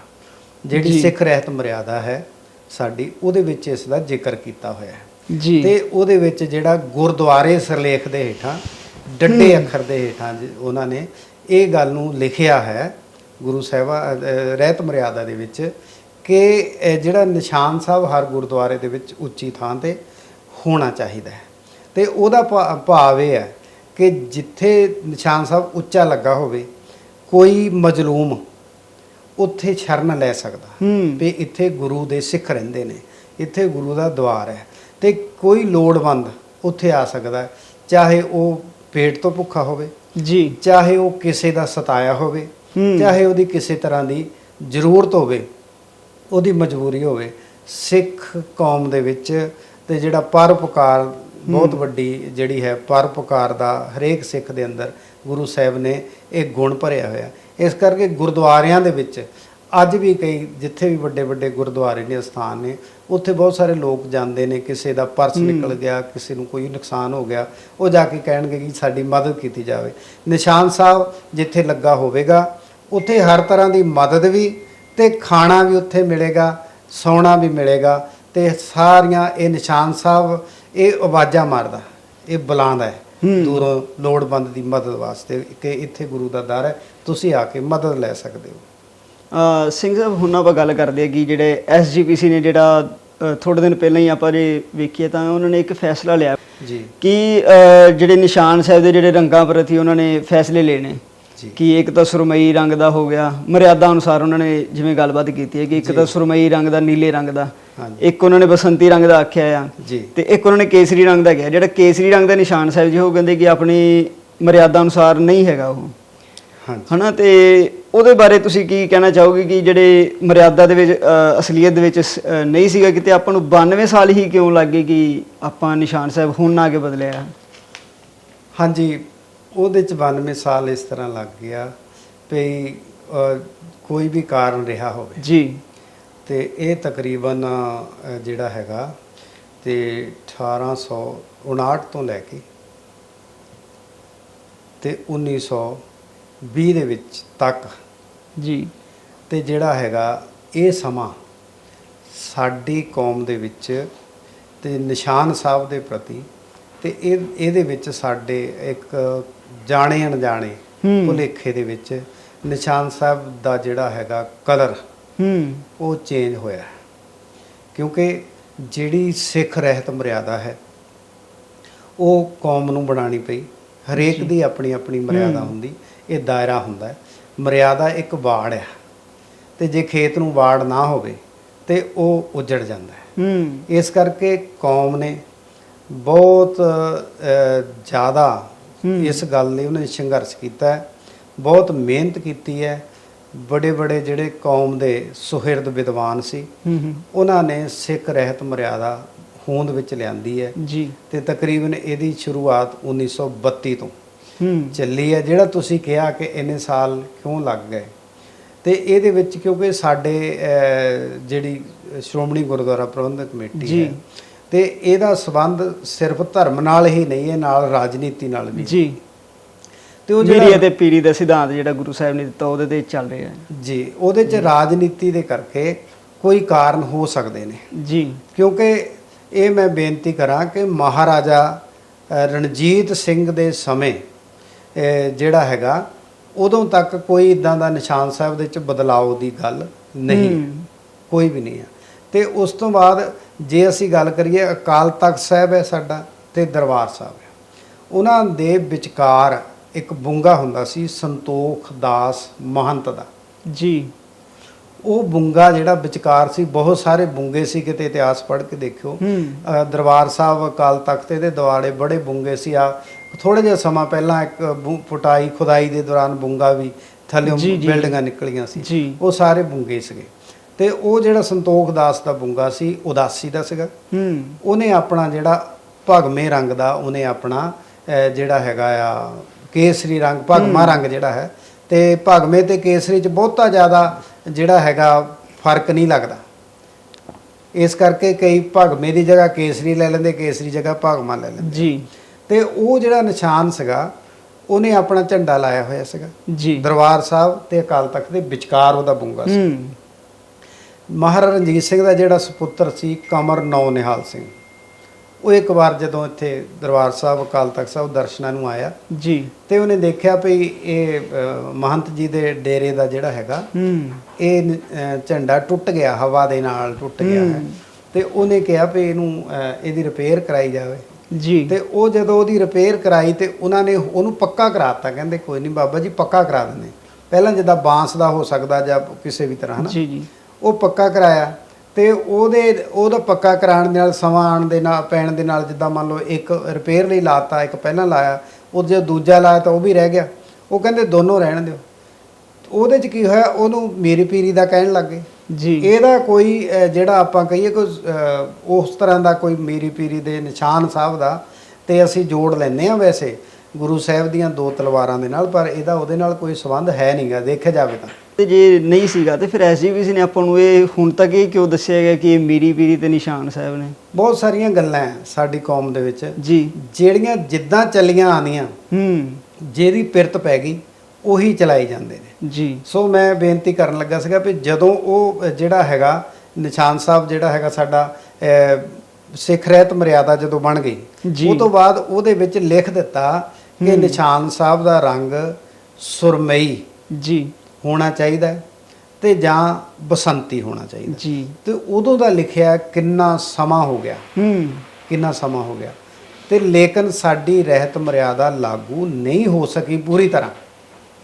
ਜਿਹੜੀ। ਸਿੱਖ ਰਹਿਤ ਮਰਿਆਦਾ ਹੈ ਸਾਡੀ ਉਹਦੇ ਵਿੱਚ ਇਸ ਦਾ ਜ਼ਿਕਰ ਕੀਤਾ ਹੋਇਆ ਹੈ। ਜੀ। ਤੇ ਉਹਦੇ ਵਿੱਚ ਜਿਹੜਾ ਗੁਰਦੁਆਰੇ ਸਿਰਲੇਖ ਦੇ ਹੇਠਾਂ ਡੱਡੇ ਅੱਖਰ ਦੇ ਹੇਠਾਂ ਜ- ਉਹਨਾਂ ਨੇ ਇਹ ਗੱਲ ਨੂੰ ਲਿਖਿਆ ਹੈ ਗੁਰੂ ਸਾਹਿਬਾ ਰਹਿਤ ਮਰਿਆਦਾ ਦੇ ਵਿੱਚ ਕਿ ਜਿਹੜਾ ਨਿਸ਼ਾਨ ਸਾਹਿਬ ਹਰ ਗੁਰਦੁਆਰੇ ਦੇ ਵਿੱਚ ਉੱਚੀ ਥਾਂ ਤੇ ਹੋਣਾ ਚਾਹੀਦਾ ਹੈ। ਤੇ ਉਹਦਾ ਭਾਵ ਇਹ ਹੈ ਕਿ ਜਿੱਥੇ ਨਿਸ਼ਾਨ ਸਾਹਿਬ ਉੱਚਾ ਲੱਗਾ ਹੋਵੇ ਕੋਈ ਮਜਲੂਮ ਉੱਥੇ ਸ਼ਰਨ ਲੈ ਸਕਦਾ। ਵੀ ਇੱਥੇ ਗੁਰੂ ਦੇ ਸਿੱਖ ਰਹਿੰਦੇ ਨੇ। ਇੱਥੇ ਗੁਰੂ ਦਾ ਦਵਾਰ ਹੈ। ਤੇ ਕੋਈ ਲੋੜਵੰਦ ਉੱਥੇ ਆ ਸਕਦਾ। ਚਾਹੇ ਉਹ ਪੇਟ ਤੋਂ ਭੁੱਖਾ ਹੋਵੇ ਜੀ। ਚਾਹੇ ਉਹ ਕਿਸੇ ਦਾ ਸਤਾਇਆ ਹੋਵੇ। ਚਾਹੇ ਉਹਦੀ ਕਿਸੇ ਤਰ੍ਹਾਂ ਦੀ ਜ਼ਰੂਰਤ ਹੋਵੇ ਉਹਦੀ ਮਜਬੂਰੀ ਹੋਵੇ ਸਿੱਖ ਕੌਮ ਦੇ ਵਿੱਚ ਤੇ ਜਿਹੜਾ ਪਰਉਪਕਾਰ ਬਹੁਤ ਵੱਡੀ ਜਿਹੜੀ ਹੈ ਪਰਉਪਕਾਰ ਦਾ ਹਰੇਕ ਸਿੱਖ ਦੇ ਅੰਦਰ ਗੁਰੂ ਸਾਹਿਬ ਨੇ ਇਹ ਗੁਣ ਭਰਿਆ ਹੋਇਆ। ਇਸ ਕਰਕੇ ਗੁਰਦੁਆਰਿਆਂ ਦੇ ਵਿੱਚ ਅੱਜ ਵੀ ਕਈ ਜਿੱਥੇ ਵੀ ਵੱਡੇ ਵੱਡੇ ਗੁਰਦੁਆਰੇ ਨੇ ਸਥਾਨ ਨੇ ਉੱਥੇ ਬਹੁਤ ਸਾਰੇ ਲੋਕ ਜਾਂਦੇ ਨੇ ਕਿਸੇ ਦਾ ਪਰਸ ਨਿਕਲ ਗਿਆ ਕਿਸੇ ਨੂੰ ਕੋਈ ਨੁਕਸਾਨ ਹੋ ਗਿਆ ਉਹ ਜਾ ਕੇ ਕਹਿਣਗੇ ਕਿ ਸਾਡੀ ਮਦਦ ਕੀਤੀ ਜਾਵੇ। ਨਿਸ਼ਾਨ ਸਾਹਿਬ ਜਿੱਥੇ ਲੱਗਾ ਹੋਵੇਗਾ ਉੱਥੇ ਹਰ ਤਰ੍ਹਾਂ ਦੀ ਮਦਦ ਵੀ ਤੇ ਖਾਣਾ ਵੀ ਉੱਥੇ ਮਿਲੇਗਾ ਸੌਣਾ ਵੀ ਮਿਲੇਗਾ ਤੇ ਸਾਰੀਆਂ ਇਹ ਨਿਸ਼ਾਨ ਸਾਹਿਬ ਇਹ ਆਵਾਜ਼ਾਂ ਮਾਰਦਾ ਇਹ ਬੁਲਾਉਂਦਾ ਹੈ। ਦੂਰੋਂ ਲੋੜਵੰਦ ਦੀ ਮਦਦ ਵਾਸਤੇ ਕਿ ਇੱਥੇ ਗੁਰੂ ਦਾ ਦਰ ਹੈ ਤੁਸੀਂ ਆ ਕੇ ਮਦਦ ਲੈ ਸਕਦੇ ਹੋ। ਸਿੰਘ ਸਾਹਿਬ ਹੁਣ ਆਪਾਂ ਗੱਲ ਕਰਦੇ ਹਾਂ ਕਿ ਜਿਹੜੇ ਐਸਜੀਪੀਸੀ ਨੇ ਜਿਹੜਾ ਥੋੜੇ ਦਿਨ ਪਹਿਲਾਂ ਹੀ ਆਪਾਂ ਜੇ ਵੇਖੀਏ ਤਾਂ ਉਹਨਾਂ ਨੇ ਇੱਕ ਫੈਸਲਾ ਲਿਆ ਜੀ। ਕਿ ਜਿਹੜੇ ਨਿਸ਼ਾਨ ਸਾਹਿਬ ਦੇ ਜਿਹੜੇ ਰੰਗਾਂ ਪ੍ਰਤੀ ਉਹਨਾਂ ਨੇ ਫੈਸਲੇ ਲੈਣੇ। ਕਿ ਇੱਕ ਤਾਂ ਸੁਰਮਈ ਰੰਗ ਦਾ ਹੋ ਗਿਆ। ਮਰਿਆਦਾ ਅਨੁਸਾਰ ਉਹਨਾਂ ਨੇ ਜਿਵੇਂ ਗੱਲਬਾਤ ਕੀਤੀ ਹੈ ਕਿ ਇੱਕ ਤਾਂ ਸੁਰਮਈ ਰੰਗ ਦਾ ਨੀਲੇ ਰੰਗ ਦਾ। ਇੱਕ ਉਹਨਾਂ ਨੇ ਬਸੰਤੀ ਰੰਗ ਦਾ ਆਖਿਆ ਆ। ਤੇ ਇੱਕ ਉਹਨਾਂ ਨੇ ਕੇਸਰੀ ਰੰਗ ਦਾ ਕਿਹਾ। ਜਿਹੜਾ ਕੇਸਰੀ ਰੰਗ ਦਾ ਨਿਸ਼ਾਨ ਸਾਹਿਬ ਜੀ ਉਹ ਕਹਿੰਦੇ ਕਿ ਆਪਣੀ ਮਰਿਆਦਾ ਅਨੁਸਾਰ ਨਹੀਂ ਹੈਗਾ ਉਹ। ਹਨਾ? ਤੇ ਉਹਦੇ ਬਾਰੇ ਤੁਸੀਂ ਕੀ ਕਹਿਣਾ ਚਾਹੋਗੇ ਕਿ ਜਿਹੜੇ ਮਰਿਆਦਾ ਦੇ ਵਿੱਚ ਅਸਲੀਅਤ ਦੇ ਵਿੱਚ ਨਹੀਂ ਸੀਗਾ ਕਿਤੇ? ਆਪਾਂ ਨੂੰ 92 ਸਾਲ ਹੀ ਕਿਉਂ ਲੱਗੇ ਕਿ ਆਪਾਂ ਨਿਸ਼ਾਨ ਸਾਹਿਬ ਹੁਣ ਨਾ ਕੇ ਬਦਲਿਆ? ਹਾਂਜੀ। ਉਹਦੇ ਚ 92 ਸਾਲ ਇਸ ਤਰ੍ਹਾਂ ਲੱਗ ਗਿਆ ਵੀ ਕੋਈ ਵੀ ਕਾਰਨ ਰਿਹਾ ਹੋਵੇ। ਜੀ। ਤੇ ਇਹ ਤਕਰੀਬਨ ਜਿਹੜਾ ਹੈਗਾ ਤੇ 1859 ਤੋਂ ਲੈ ਕੇ ਤੇ 1920 ਦੇ ਵਿੱਚ ਤੱਕ। ਜੀ। ਤੇ ਜਿਹੜਾ ਹੈਗਾ ਇਹ ਸਮਾਂ ਸਾਡੀ ਕੌਮ ਦੇ ਵਿੱਚ ਤੇ ਨਿਸ਼ਾਨ ਸਾਹਿਬ ਦੇ ਪ੍ਰਤੀ ਤੇ ਇਹ ਇਹਦੇ ਵਿੱਚ ਸਾਡੇ ਇੱਕ ਜਾਣੇ ਅਣਜਾਣੇ। ਭੁਲੇਖੇ ਦੇ ਵਿੱਚ ਨਿਸ਼ਾਨ ਸਾਹਿਬ ਦਾ ਜਿਹੜਾ ਹੈਗਾ ਕਲਰ ਹੂੰ ਉਹ ਚੇਂਜ ਹੋਇਆ। ਕਿਉਂਕਿ ਜਿਹੜੀ ਸਿੱਖ ਰਹਿਤ ਮਰਿਆਦਾ ਹੈ ਉਹ ਕੌਮ ਨੂੰ ਬਣਾਣੀ ਪਈ ਹਰੇਕ ਦੀ ਆਪਣੀ ਆਪਣੀ ਮਰਿਆਦਾ ਹੁੰਦੀ ਇਹ ਦਾਇਰਾ ਹੁੰਦਾ ਹੈ ਮਰਿਆਦਾ ਇੱਕ ਵਾੜ ਹੈ ਤੇ ਜੇ ਖੇਤ ਨੂੰ ਵਾੜ ਨਾ ਹੋਵੇ ਤੇ ਉਹ ਉਜੜ ਜਾਂਦਾ ਹੈ ਹੂੰ ਇਸ ਕਰਕੇ ਕੌਮ ਨੇ ਬਹੁਤ ਜ਼ਿਆਦਾ। ਇਸ ਗੱਲ ਲਈ ਉਹਨੇ ਸੰਘਰਸ਼ ਕੀਤਾ ਹੈ। ਬਹੁਤ ਮਿਹਨਤ ਕੀਤੀ ਹੈ। ਬੜੇ ਬੜੇ ਜਿਹੜੇ ਕੌਮ ਦੇ ਸੁਹਿਰਦ ਵਿਦਵਾਨ ਸੀ। ਉਹਨਾਂ ਨੇ ਸਿੱਖ ਰਹਿਤ ਮਰਿਆਦਾ ਹੋਂਦ ਵਿੱਚ ਲਿਆਂਦੀ ਹੈ। ਜੀ। ਤੇ ਤਕਰੀਬਨ ਇਹਦੀ ਸ਼ੁਰੂਆਤ 1932 ਤੋਂ ਚੱਲੀ ਹੈ। ਜਿਹੜਾ ਤੁਸੀਂ ਕਿਹਾ ਕਿ ਇੰਨੇ ਸਾਲ ਕਿਉਂ ਲੱਗ ਗਏ? ਤੇ ਇਹਦੇ ਵਿੱਚ ਕਿਉਂਕਿ ਸਾਡੇ ਜਿਹੜੀ ਸ਼੍ਰੋਮਣੀ ਗੁਰਦੁਆਰਾ ਪ੍ਰਬੰਧਕ ਕਮੇਟੀ। ਹੈ ਤੇ ਇਹਦਾ ਸਬੰਧ ਸਿਰਫ ਧਰਮ ਨਾਲ ਹੀ ਨਹੀਂ ਹੈ ਨਾਲ ਰਾਜਨੀਤੀ ਨਾਲ ਵੀ ਜੀ। ਤੇ ਉਹ ਮੀਡੀਆ ਜਿਹੜਾ ਤੇ ਪੀੜੀ ਦਾ ਸਿਧਾਂਤ ਜਿਹੜਾ ਗੁਰੂ ਸਾਹਿਬ ਨੇ ਦਿੱਤਾ ਉਹਦੇ ਤੇ ਚੱਲ ਰਿਹਾ ਹੈ। ਜੀ ਉਹਦੇ ਚ ਰਾਜਨੀਤੀ ਦੇ ਕਰਕੇ ਕੋਈ ਕਾਰਨ ਹੋ ਸਕਦੇ ਨੇ। ਜੀ। ਕਿਉਂਕਿ ਇਹ ਮੈਂ ਬੇਨਤੀ ਕਰਾਂ ਕਿ ਮਹਾਰਾਜਾ ਰਣਜੀਤ ਸਿੰਘ ਦੇ ਸਮੇਂ ਜਿਹੜਾ ਹੈਗਾ ਉਦੋਂ ਤੱਕ ਕੋਈ ਇਦਾਂ ਦਾ ਨਿਸ਼ਾਨ ਸਾਹਿਬ ਦੇ ਵਿੱਚ ਬਦਲਾਅ ਦੀ ਗੱਲ ਨਹੀਂ। ਕੋਈ ਵੀ ਨਹੀਂ ਹੈ। ਤੇ ਉਸ ਤੋਂ ਬਾਅਦ ਜੇ ਅਸੀਂ ਗੱਲ ਕਰੀਏ ਅਕਾਲ ਤਖਤ ਸਾਹਿਬ ਹੈ ਸਾਡਾ ਤੇ ਦਰਬਾਰ ਸਾਹਿਬ ਹੈ। ਉਹਨਾਂ ਦੇ ਵਿਚਕਾਰ ਇੱਕ ਬੁੰਗਾ ਹੁੰਦਾ ਸੀ ਸੰਤੋਖ ਦਾਸ ਮਹੰਤ ਦਾ। ਜੀ। ਉਹ ਬੁੰਗਾ ਜਿਹੜਾ ਵਿਚਕਾਰ ਸੀ ਬਹੁਤ ਸਾਰੇ ਬੁੰਗੇ ਸੀ ਕਿਤੇ ਇਤਿਹਾਸ ਪੜ੍ਹ ਕੇ ਦੇਖਿਓ। ਦਰਬਾਰ ਸਾਹਿਬ ਅਕਾਲ ਤਖਤ ਦੇ ਦਿਵਾੜੇ ਬੜੇ ਬੁੰਗੇ ਸੀ। ਆ ਥੋੜੇ ਜਿਹਾ ਸਮਾਂ ਪਹਿਲਾਂ ਇੱਕ ਪੁਟਾਈ ਖੁਦਾਈ ਦੇ ਦੌਰਾਨ ਬੁੰਗਾ ਵੀ ਥੱਲੇੋਂ। ਬਿਲਡਿੰਗਾਂ ਨਿਕਲੀਆਂ ਸੀ। ਉਹ ਸਾਰੇ ਬੁੰਗੇ ਸੀਗੇ। ਤੇ ਉਹ ਜਿਹੜਾ ਸੰਤੋਖ ਦਾਸ ਦਾ ਬੁੰਗਾ ਸੀ ਉਦਾਸੀ ਦਾ ਸੀਗਾ। ਹੂੰ। ਉਹਨੇ ਆਪਣਾ ਜਿਹੜਾ ਭਗਵੇਂ ਰੰਗ ਦਾ ਉਹਨੇ ਆਪਣਾ ਜਿਹੜਾ ਹੈਗਾ ਆ ਕੇਸਰੀ ਰੰਗ ਭਗਮਾ ਰੰਗ ਜਿਹੜਾ ਹੈ ਤੇ ਭਗਵੇਂ ਤੇ ਕੇਸਰੀ ਚ ਬਹੁਤਾ ਜ਼ਿਆਦਾ ਜਿਹੜਾ ਹੈਗਾ ਫ਼ਰਕ ਨਹੀਂ ਲੱਗਦਾ। ਇਸ ਕਰਕੇ ਕਈ ਭਗਵੇਂ ਦੀ ਜਗ੍ਹਾ ਕੇਸਰੀ ਲੈ ਲੈਂਦੇ ਕੇਸਰੀ ਜਗ੍ਹਾ ਭਗਮਾ ਲੈ ਲੈਂਦੇ। ਜੀ। ਤੇ ਉਹ ਜਿਹੜਾ ਨਿਸ਼ਾਨ ਸੀਗਾ ਉਹਨੇ ਆਪਣਾ ਝੰਡਾ ਲਾਇਆ ਹੋਇਆ ਸੀਗਾ। ਜੀ। ਦਰਬਾਰ ਸਾਹਿਬ ਤੇ ਅਕਾਲ ਤਖਤ ਦੇ ਵਿਚਕਾਰ ਉਹਦਾ ਬੁੰਗਾ ਸੀ। ਹੂੰ। ਮਹਾਰਾਜਾ ਰਣਜੀਤ ਸਿੰਘ ਦਾ ਜਿਹੜਾ ਸੁਪੁੱਤਰ ਸੀ ਕਮਰ ਨੌ ਨਿਹਾਲ ਸਿੰਘ। ਉਹ ਇੱਕ ਵਾਰ ਜਦੋਂ ਇੱਥੇ ਦਰਬਾਰ ਸਾਹਿਬ ਅਕਾਲ ਤਖਤ ਸਾਹਿਬ ਦਰਸ਼ਨਾਂ ਨੂੰ ਆਇਆ ਜੀ। ਤੇ ਉਹਨੇ ਦੇਖਿਆ ਵੀ ਇਹ ਅ, ਮਹੰਤ ਜੀ ਦੇ ਡੇਰੇ ਦਾ ਜਿਹੜਾ ਹੈਗਾ ਹੂੰ। ਇਹ ਅ, ਝੰਡਾ ਟੁੱਟ ਗਿਆ ਹਵਾ ਦੇ ਨਾਲ ਟੁੱਟ ਗਿਆ ਹੂੰ। ਤੇ ਉਹਨੇ ਕਿਹਾ ਵੀ ਇਹਨੂੰ ਅ, ਇਹਦੀ ਰਿਪੇਅਰ ਕਰਾਈ ਜਾਵੇ। ਜੀ। ਤੇ ਉਹ ਜਦੋਂ ਉਹਦੀ ਰਿਪੇਅਰ ਕਰਾਈ ਤੇ ਉਹਨਾਂ ਨੇ ਉਹਨੂੰ ਪੱਕਾ ਕਰਾਤਾ ਕਹਿੰਦੇ ਕੋਈ ਨਹੀਂ ਬਾਬਾ ਜੀ ਪੱਕਾ ਕਰਾ ਦਿੰਦੇ। ਪਹਿਲਾਂ ਜਿੱਦਾਂ ਬਾਂਸ ਦਾ ਹੋ ਸਕਦਾ ਜਾਂ ਕਿਸੇ ਵੀ ਤਰ੍ਹਾਂ ਹਨਾ? ਜੀ ਜੀ। ਉਹ ਪੱਕਾ ਕਰਾਇਆ ਤੇ ਉਹਦੇ ਉਹਦਾ ਪੱਕਾ ਕਰਾਉਣ ਦੇ ਨਾਲ ਸਮਾਂ ਆਉਣ ਦੇ ਨਾਲ ਪੈਣ ਦੇ ਨਾਲ ਜਿੱਦਾਂ ਮੰਨ ਲਓ ਇੱਕ ਰਿਪੇਅਰ ਲਈ ਲਾਤਾ ਇੱਕ ਪਹਿਲਾਂ ਲਾਇਆ ਉਹ ਜੇ ਦੂਜਾ ਲਾਇਆ ਤਾਂ ਉਹ ਵੀ ਰਹਿ ਗਿਆ। ਉਹ ਕਹਿੰਦੇ ਦੋਨੋਂ ਰਹਿਣ ਦਿਓ। ਉਹਦੇ ਚ ਕੀ ਹੋਇਆ? ਉਹਨੂੰ ਮੇਰੀ ਪੀਰੀ ਦਾ ਕਹਿਣ ਲੱਗ ਗਏ। ਜੀ। ਇਹਦਾ ਕੋਈ ਜਿਹੜਾ ਆਪਾਂ ਕਹੀਏ ਕੋਈ ਉਸ ਤਰ੍ਹਾਂ ਦਾ ਕੋਈ ਮੇਰੀ ਪੀਰੀ ਦੇ ਨਿਸ਼ਾਨ ਸਾਹਿਬ ਦਾ ਤੇ ਅਸੀਂ ਜੋੜ ਲੈਂਦੇ ਆ ਵੈਸੇ ਗੁਰੂ ਸਾਹਿਬ ਦੀਆਂ ਦੋ ਤਲਵਾਰਾਂ ਦੇ ਨਾਲ ਪਰ ਇਹਦਾ ਉਹਦੇ ਨਾਲ ਕੋਈ ਸੰਬੰਧ ਹੈ ਨਹੀਂਗਾ ਦੇਖਿਆ ਜਾਵੇ ਤਾਂ। ਤੇ ਜੇ ਨਹੀਂ ਸੀਗਾ ਤੇ ਫਿਰ ਐਸਜੀਪੀਸੀ ਨੇ ਆਪਾਂ ਨੂੰ ਇਹ ਹੁਣ ਤੱਕ ਇਹ ਕਿਉਂ ਦੱਸਿਆ ਗਿਆ ਕਿ ਇਹ ਮੀਰੀ ਪੀਰੀ ਤੇ ਨਿਸ਼ਾਨ ਸਾਹਿਬ ਨੇ? ਬਹੁਤ ਸਾਰੀਆਂ ਗੱਲਾਂ ਹੈ ਸਾਡੀ ਕੌਮ ਦੇ ਵਿੱਚ। ਜੀ। ਜਿਹੜੀਆਂ ਜਿੱਦਾਂ ਚੱਲੀਆਂ ਆਉਂਦੀਆਂ ਹੂੰ। ਜਿਹਦੀ ਪਿਰਤ ਪੈ ਗਈ ਉਹੀ ਚਲਾਈ ਜਾਂਦੇ ਨੇ। ਜੀ। ਸੋ ਮੈਂ ਬੇਨਤੀ ਕਰਨ ਲੱਗਾ ਸੀਗਾ ਵੀ ਜਦੋਂ ਉਹ ਜਿਹੜਾ ਹੈਗਾ ਨਿਸ਼ਾਨ ਸਾਹਿਬ ਜਿਹੜਾ ਹੈਗਾ ਸਾਡਾ ਸਿੱਖ ਰਹਿਤ ਮਰਿਆਦਾ ਜਦੋਂ ਬਣ ਗਈ। ਉਹ ਤੋਂ ਬਾਅਦ ਉਹਦੇ ਵਿੱਚ ਲਿਖ ਦਿੱਤਾ ਕਿ ਨਿਸ਼ਾਨ ਸਾਹਿਬ ਦਾ ਰੰਗ ਸੁਰਮਈ। ਜੀ। ਹੋਣਾ ਚਾਹੀਦਾ ਤੇ ਜਾਂ ਬਸੰਤੀ ਹੋਣਾ ਚਾਹੀਦਾ ਜੀ। ਤੇ ਉਦੋਂ ਦਾ ਲਿਖਿਆ ਕਿੰਨਾ ਸਮਾਂ ਹੋ ਗਿਆ। ਹੂੰ। ਕਿੰਨਾ ਸਮਾਂ ਹੋ ਗਿਆ। ਤੇ ਲੇਕਿਨ ਸਾਡੀ ਰਹਿਤ ਮਰਿਆਦਾ ਲਾਗੂ ਨਹੀਂ ਹੋ ਸਕੀ ਪੂਰੀ ਤਰ੍ਹਾਂ।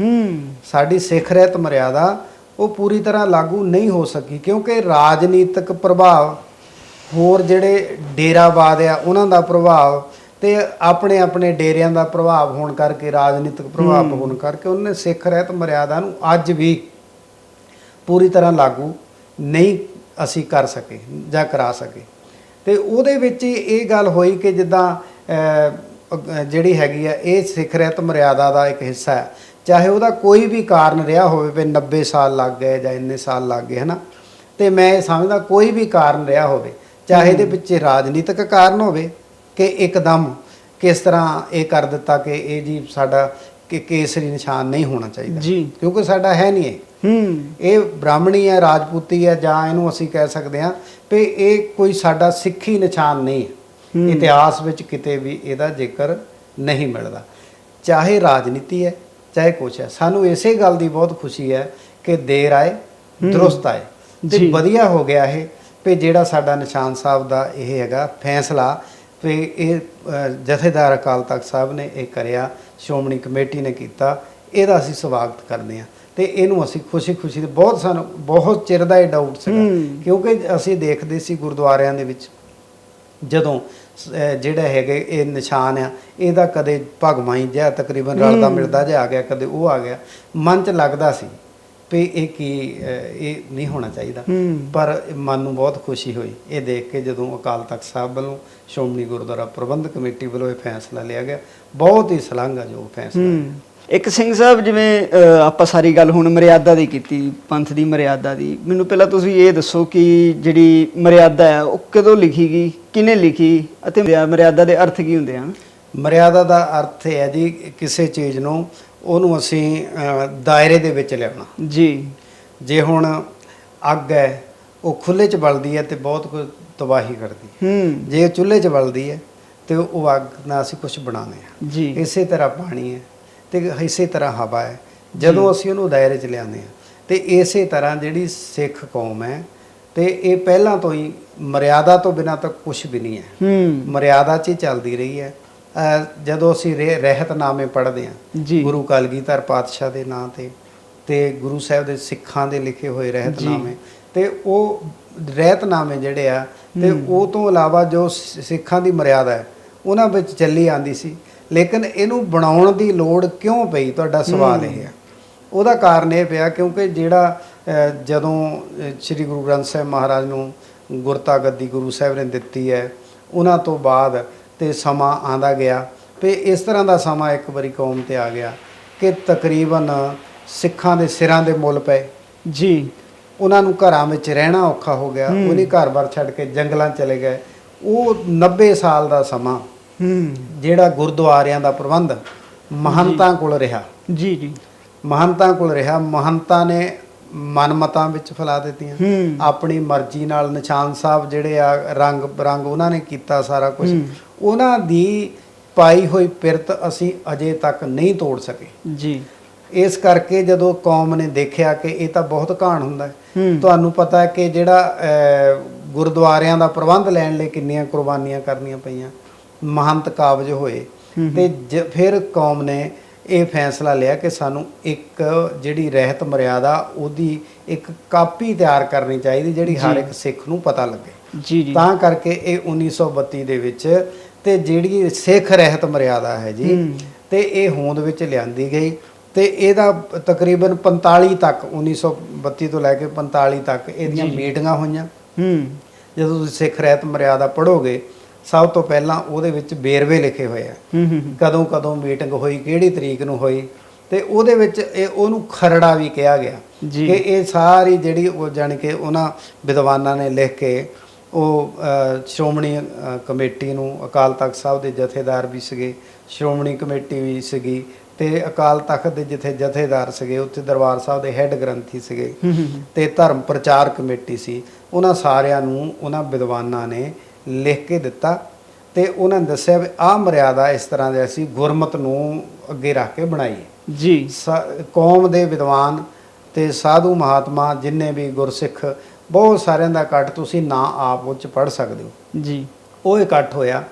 ਹੂੰ। ਸਾਡੀ ਸਿੱਖ ਰਹਿਤ ਮਰਿਆਦਾ ਉਹ ਪੂਰੀ ਤਰ੍ਹਾਂ ਲਾਗੂ ਨਹੀਂ ਹੋ ਸਕੀ ਕਿਉਂਕਿ ਰਾਜਨੀਤਿਕ ਪ੍ਰਭਾਵ ਹੋਰ ਜਿਹੜੇ ਡੇਰਾਵਾਦ ਆ ਉਹਨਾਂ ਦਾ ਪ੍ਰਭਾਵ ਤੇ ਆਪਣੇ ਆਪਣੇ ਡੇਰਿਆਂ ਦਾ ਪ੍ਰਭਾਵ ਹੋਣ ਕਰਕੇ ਰਾਜਨੀਤਿਕ ਪ੍ਰਭਾਵ ਹੋਣ ਕਰਕੇ ਉਹਨੇ ਸਿੱਖ ਰਹਿਤ ਮਰਿਆਦਾ ਨੂੰ ਅੱਜ ਵੀ ਪੂਰੀ ਤਰ੍ਹਾਂ ਲਾਗੂ ਨਹੀਂ ਅਸੀਂ ਕਰ ਸਕੇ ਜਾਂ ਕਰਾ ਸਕੇ। ਤੇ ਉਹਦੇ ਵਿੱਚ ਇਹ ਗੱਲ ਹੋਈ ਕਿ ਜਿੱਦਾਂ ਜਿਹੜੀ ਹੈਗੀ ਆ ਇਹ ਸਿੱਖ ਰਹਿਤ ਮਰਿਆਦਾ ਦਾ ਇੱਕ ਹਿੱਸਾ ਹੈ। ਚਾਹੇ ਉਹਦਾ ਕੋਈ ਵੀ ਕਾਰਨ ਰਿਹਾ ਹੋਵੇ ਵੀ 90 ਸਾਲ ਲੱਗ ਗਏ ਜਾਂ ਇੰਨੇ ਸਾਲ ਲੱਗ ਗਏ ਹਨਾ? ਤੇ ਮੈਂ ਇਹ ਸਮਝਦਾ ਕੋਈ ਵੀ ਕਾਰਨ ਰਿਹਾ ਹੋਵੇ ਚਾਹੇ ਇਹਦੇ ਪਿੱਛੇ ਰਾਜਨੀਤਿਕ ਕਾਰਨ ਹੋਵੇ ਕਿ ਇੱਕਦਮ ਕਿਸ ਤਰ੍ਹਾਂ ਇਹ ਕਰ ਦਿੱਤਾ ਕਿ ਇਹ ਜੀ ਸਾਡਾ ਕਿ ਕੇਸਰੀ ਨਿਸ਼ਾਨ ਨਹੀਂ ਹੋਣਾ ਚਾਹੀਦਾ। ਜੀ। ਕਿਉਂਕਿ ਸਾਡਾ ਹੈ ਨਹੀਂ ਇਹ। ਹੂੰ। ਇਹ ਬ੍ਰਾਹਮਣੀ ਹੈ ਰਾਜਪੂਤੀ ਹੈ ਜਾਂ ਇਹਨੂੰ ਅਸੀਂ ਕਹਿ ਸਕਦੇ ਹਾਂ ਵੀ ਇਹ ਕੋਈ ਸਾਡਾ ਸਿੱਖੀ ਨਿਸ਼ਾਨ ਨਹੀਂ ਹੂੰ। ਇਤਿਹਾਸ ਵਿੱਚ ਕਿਤੇ ਵੀ ਇਹਦਾ ਜ਼ਿਕਰ ਨਹੀਂ ਮਿਲਦਾ। ਚਾਹੇ ਰਾਜਨੀਤੀ ਹੈ ਚਾਹੇ ਕੁਛ ਹੈ। ਸਾਨੂੰ ਇਸੇ ਗੱਲ ਦੀ ਬਹੁਤ ਖੁਸ਼ੀ ਹੈ ਕਿ ਦੇਰ ਆਏ। ਦਰੁਸਤ ਆਏ। ਤੇ। ਵਧੀਆ ਹੋ ਗਿਆ ਇਹ ਵੀ ਜਿਹੜਾ ਸਾਡਾ ਨਿਸ਼ਾਨ ਸਾਹਿਬ ਦਾ ਇਹ ਹੈਗਾ ਫੈਸਲਾ ਵੀ ਇਹ ਜਥੇਦਾਰ ਅਕਾਲ ਤਖਤ ਸਾਹਿਬ ਨੇ ਇਹ ਕਰਿਆ ਸ਼੍ਰੋਮਣੀ ਕਮੇਟੀ ਨੇ ਕੀਤਾ ਇਹਦਾ ਅਸੀਂ ਸਵਾਗਤ ਕਰਦੇ ਹਾਂ ਤੇ ਇਹਨੂੰ ਅਸੀਂ ਖੁਸ਼ੀ-ਖੁਸ਼ੀ ਦੇ ਬਹੁਤ ਸਾਨੂੰ ਬਹੁਤ ਚਿਰ ਦਾ ਇਹ ਡਾਊਟ ਸੀਗਾ ਹੂੰ। ਕਿਉਂਕਿ ਅਸੀਂ ਦੇਖਦੇ ਸੀ ਗੁਰਦੁਆਰਿਆਂ ਦੇ ਵਿੱਚ ਜਦੋਂ ਜਿਹੜਾ ਹੈਗੇ ਇਹ ਨਿਸ਼ਾਨ ਆ ਇਹਦਾ ਕਦੇ ਭਗਵਾਈ ਜਿਹਾ ਤਕਰੀਬਨ ਰਲਦਾ। ਮਿਲਦਾ ਜਿਹਾ ਆ ਗਿਆ ਕਦੇ ਉਹ ਆ ਗਿਆ ਮਨ 'ਚ ਲੱਗਦਾ ਸੀ ਵੀ ਇਹ ਕੀ ਇਹ ਨਹੀਂ ਹੋਣਾ ਚਾਹੀਦਾ। ਪਰ ਮਨ ਨੂੰ ਬਹੁਤ ਖੁਸ਼ੀ ਹੋਈ। ਇਹ ਦੇਖ ਕੇ ਜਦੋਂ ਅਕਾਲ ਤਖਤ ਸਾਹਿਬ ਵੱਲੋਂ ਸ਼੍ਰੋਮਣੀ ਗੁਰਦੁਆਰਾ ਪ੍ਰਬੰਧਕ ਕਮੇਟੀ ਵੱਲੋਂ ਇਹ ਫੈਸਲਾ ਲਿਆ ਗਿਆ ਬਹੁਤ ਹੀ ਸ਼ਲਾਘਾਯੋਗ ਫੈਸਲਾ ਇੱਕ ਸਿੰਘ ਸਾਹਿਬ ਜਿਵੇਂ ਆਪਾਂ ਸਾਰੀ ਗੱਲ ਹੁਣ ਮਰਿਆਦਾ ਦੀ ਕੀਤੀ ਪੰਥ ਦੀ ਮਰਿਆਦਾ ਦੀ। ਮੈਨੂੰ ਪਹਿਲਾਂ ਤੁਸੀਂ ਇਹ ਦੱਸੋ ਕਿ ਜਿਹੜੀ ਮਰਿਆਦਾ ਹੈ ਉਹ ਕਦੋਂ ਲਿਖੀ ਗਈ ਕਿਹਨੇ ਲਿਖੀ ਅਤੇ ਮਰਿਆਦਾ ਦੇ ਅਰਥ ਕੀ ਹੁੰਦੇ ਹਨ? ਮਰਿਆਦਾ ਦਾ ਅਰਥ ਹੈ ਜੀ ਕਿਸੇ ਚੀਜ਼ ਨੂੰ ਉਹਨੂੰ ਅਸੀਂ ਦਾਇਰੇ ਦੇ ਵਿੱਚ ਲਿਆਉਣਾ। ਜੀ। ਜੇ ਹੁਣ ਅੱਗ ਹੈ ਉਹ ਖੁੱਲੇ 'ਚ ਬਲਦੀ ਹੈ ਤੇ ਬਹੁਤ ਕੁਝ ਤਬਾਹੀ ਕਰਦੀ ਹੈ। ਹੂੰ। ਜੇ ਚੁੱਲ੍ਹੇ 'ਚ ਬਲਦੀ ਹੈ ਤੇ ਉਹ ਅੱਗ ਨਾਲ ਅਸੀਂ ਕੁਝ ਬਣਾਉਂਦੇ ਹਾਂ। ਜੀ। ਇਸੇ ਤਰ੍ਹਾਂ ਪਾਣੀ ਹੈ ਤੇ ਇਸੇ ਤਰ੍ਹਾਂ ਹਵਾ ਹੈ। ਜਦੋਂ ਅਸੀਂ ਉਹਨੂੰ ਦਾਇਰੇ 'ਚ ਲਿਆਉਂਦੇ ਹਾਂ ਤੇ ਇਸੇ ਤਰ੍ਹਾਂ ਜਿਹੜੀ ਸਿੱਖ ਕੌਮ ਹੈ ਤੇ ਇਹ ਪਹਿਲਾਂ ਤੋਂ ਹੀ ਮਰਿਆਦਾ ਤੋਂ ਬਿਨਾਂ ਤਾਂ ਕੁਝ ਵੀ ਨਹੀਂ ਹੈ। ਹੂੰ। ਮਰਿਆਦਾ 'ਚ ਹੀ ਚੱਲਦੀ ਰਹੀ ਹੈ। ਜਦੋਂ ਅਸੀਂ ਰਹਿ- ਰਹਿਤਨਾਮੇ ਪੜ੍ਹਦੇ ਹਾਂ ਗੁਰੂ ਕਲਗੀਧਰ ਪਾਤਸ਼ਾਹ ਦੇ ਨਾਂ ਤੇ ਤੇ ਗੁਰੂ ਸਾਹਿਬ ਦੇ ਸਿੱਖਾਂ ਦੇ ਲਿਖੇ ਹੋਏ ਰਹਿਤਨਾਮੇ ਤੇ ਉਹ ਰਹਿਤਨਾਮੇ ਜਿਹੜੇ ਆ ਤੇ। ਉਹ ਤੋਂ ਇਲਾਵਾ ਜੋ ਸਿੱਖਾਂ ਦੀ ਮਰਿਆਦਾ ਹੈ ਉਹਨਾਂ ਵਿੱਚ ਚੱਲੀ ਆਂਦੀ ਸੀ। ਲੇਕਿਨ ਇਹਨੂੰ ਬਣਾਉਣ ਦੀ ਲੋੜ ਕਿਉਂ ਪਈ? ਤੁਹਾਡਾ ਸਵਾਲ। ਇਹ ਹੈ। ਉਹਦਾ ਕਾਰਨ ਇਹ ਪਿਆ ਕਿਉਂਕਿ ਜਿਹੜਾ ਜਦੋਂ ਸ੍ਰੀ ਗੁਰੂ ਗ੍ਰੰਥ ਸਾਹਿਬ ਮਹਾਰਾਜ ਨੂੰ ਗੁਰਤਾ ਗੱਦੀ ਗੁਰੂ ਸਾਹਿਬ ਨੇ ਦਿੱਤੀ ਹੈ ਉਹਨਾਂ ਤੋਂ ਬਾਅਦ ਤੇ ਸਮਾਂ ਆਂਦਾ ਗਿਆ। ਤੇ ਇਸ ਤਰ੍ਹਾਂ ਦਾ ਸਮਾਂ ਇੱਕ ਵਾਰੀ ਕੌਮ ਤੇ ਆ ਗਿਆ ਕਿ ਤਕਰੀਬਨ ਸਿੱਖਾਂ ਦੇ ਸਿਰਾਂ ਦੇ ਮੁੱਲ ਪਏ। ਜੀ। ਉਹਨਾਂ ਨੂੰ ਘਰਾਂ ਵਿੱਚ ਰਹਿਣਾ ਔਖਾ ਹੋ ਗਿਆ। ਉਹਨੇ ਘਰ-ਬਾਰ ਛੱਡ ਕੇ ਜੰਗਲਾਂ ਚਲੇ ਗਏ। ਉਹ 90 ਸਾਲ ਦਾ ਸਮਾਂ ਹੂੰ। ਜਿਹੜਾ ਗੁਰਦੁਆਰਿਆਂ ਦਾ ਪ੍ਰਬੰਧ ਮਹੰਤਾਂ ਕੋਲ ਰਿਹਾ। ਜੀ ਜੀ। ਮਹੰਤਾਂ ਕੋਲ ਰਿਹਾ। ਮਹੰਤਾਂ ਨੇ ਮਨਮਤਾਂ ਵਿੱਚ ਫੈਲਾ ਦਿੱਤੀਆਂ। ਆਪਣੀ ਮਰਜ਼ੀ ਨਾਲ ਨਿਸ਼ਾਨ ਸਾਹਿਬ ਜਿਹੜੇ ਆ ਰੰਗ ਬਰੰਗ ਉਹਨਾਂ ਨੇ ਕੀਤਾ ਸਾਰਾ ਕੁਝ। ਉਹਨਾਂ ਦੀ ਪਾਈ ਹੋਈ ਪਿਰਤ ਅਸੀਂ ਅਜੇ ਤੱਕ ਨਹੀਂ ਤੋੜ ਸਕੇ। ਜੀ। ਇਸ ਕਰਕੇ ਜਦੋਂ ਕੌਮ ਨੇ ਦੇਖਿਆ ਕਿ ਇਹ ਤਾਂ ਬਹੁਤ ਘਾਣ ਹੁੰਦਾ ਹੈ ਤੁਹਾਨੂੰ ਪਤਾ ਹੈ ਕਿ ਜਿਹੜਾ ਗੁਰਦੁਆਰਿਆਂ ਦਾ ਪ੍ਰਬੰਧ ਲੈਣ ਲਈ ਕਿੰਨੀਆਂ ਕੁਰਬਾਨੀਆਂ ਕਰਨੀਆਂ ਪਈਆਂ। ਮਹੰਤ ਕਾਬਜ ਹੋਏ। ਤੇ ਫਿਰ ਕੌਮ ਨੇ ਇਹ ਫੈਸਲਾ ਲਿਆ ਕਿ ਸਾਨੂੰ ਇੱਕ ਜਿਹੜੀ ਰਹਿਤ ਮਰਿਆਦਾ ਉਹਦੀ ਇੱਕ ਕਾਪੀ ਤਿਆਰ ਕਰਨੀ ਚਾਹੀਦੀ ਜਿਹੜੀ ਹਰ। ਇੱਕ ਸਿੱਖ ਨੂੰ ਪਤਾ ਲੱਗੇ ਜੀ ਜੀ ਤਾਂ ਕਰਕੇ ਇਹ 1932 ਦੇ ਵਿੱਚ ਤੇ ਜਿਹੜੀ ਸਿੱਖ ਰਹਿਤ ਮਰਿਆਦਾ ਹੈ ਜੀ। ਤੇ ਇਹ ਹੋਂਦ ਵਿੱਚ ਲਿਆਂਦੀ ਗਈ ਤੇ ਇਹਦਾ ਤਕਰੀਬਨ 45 ਤੱਕ 1932 ਤੋਂ ਲੈ ਕੇ 45 ਤੱਕ ਇਹਦੀਆਂ। ਮੀਟਿੰਗਾਂ ਹੋਈਆਂ ਹੂੰ ਜਦੋਂ ਤੁਸੀਂ ਸਿੱਖ ਰਹਿਤ ਮਰਿਆਦਾ ਪੜ੍ਹੋਗੇ ਸਭ ਤੋਂ ਪਹਿਲਾਂ ਉਹਦੇ ਵਿੱਚ ਬੇਰਵੇ ਲਿਖੇ ਹੋਏ ਆ। ਕਦੋਂ ਕਦੋਂ ਮੀਟਿੰਗ ਹੋਈ ਕਿਹੜੀ ਤਰੀਕ ਨੂੰ ਹੋਈ ਤੇ ਉਹਦੇ ਵਿੱਚ ਇਹ ਉਹਨੂੰ ਖਰੜਾ ਵੀ ਕਿਹਾ ਗਿਆ। ਕਿ ਇਹ ਸਾਰੀ ਜਿਹੜੀ ਉਹ ਜਾਣੀ ਕਿ ਉਹਨਾਂ ਵਿਦਵਾਨਾਂ ਨੇ ਲਿਖ ਕੇ ਉਹ ਸ਼੍ਰੋਮਣੀ ਕਮੇਟੀ ਨੂੰ ਅਕਾਲ ਤਖਤ ਸਾਹਿਬ ਦੇ ਜਥੇਦਾਰ ਵੀ ਸੀਗੇ ਸ਼੍ਰੋਮਣੀ ਕਮੇਟੀ ਵੀ ਸੀਗੀ ਤੇ ਅਕਾਲ ਤਖਤ ਦੇ ਜਿੱਥੇ ਜਥੇਦਾਰ ਸੀਗੇ ਉੱਥੇ ਦਰਬਾਰ ਸਾਹਿਬ ਦੇ ਹੈੱਡ ਗ੍ਰੰਥੀ ਸੀਗੇ। ਤੇ ਧਰਮ ਪ੍ਰਚਾਰ ਕਮੇਟੀ ਸੀ ਉਹਨਾਂ ਸਾਰਿਆਂ ਨੂੰ ਉਹਨਾਂ ਵਿਦਵਾਨਾਂ ਨੇ ਲਿਖ ਕੇ ਦਿੱਤਾ ਤੇ ਉਹਨਾਂ ਨੇ ਦੱਸਿਆ ਵੀ ਆਹ ਮਰਿਆਦਾ ਇਸ ਤਰ੍ਹਾਂ ਦੇ ਅਸੀਂ ਗੁਰਮਤ ਨੂੰ ਅੱਗੇ ਰੱਖ ਕੇ ਬਣਾਈਏ ਜੀ। ਕੌਮ ਦੇ ਵਿਦਵਾਨ ਤੇ ਸਾਧੂ ਮਹਾਤਮਾ ਜਿੰਨੇ ਵੀ ਗੁਰਸਿੱਖ ਬਹੁਤ ਸਾਰਿਆਂ ਦਾ ਇਕੱਠ ਤੁਸੀਂ ਨਾ ਆਪ ਉਹ ਚ ਪੜ ਸਕਦੇ ਹੋ। ਜੀ। ਉਹ ਇਕੱਠ ਹੋਇਆ।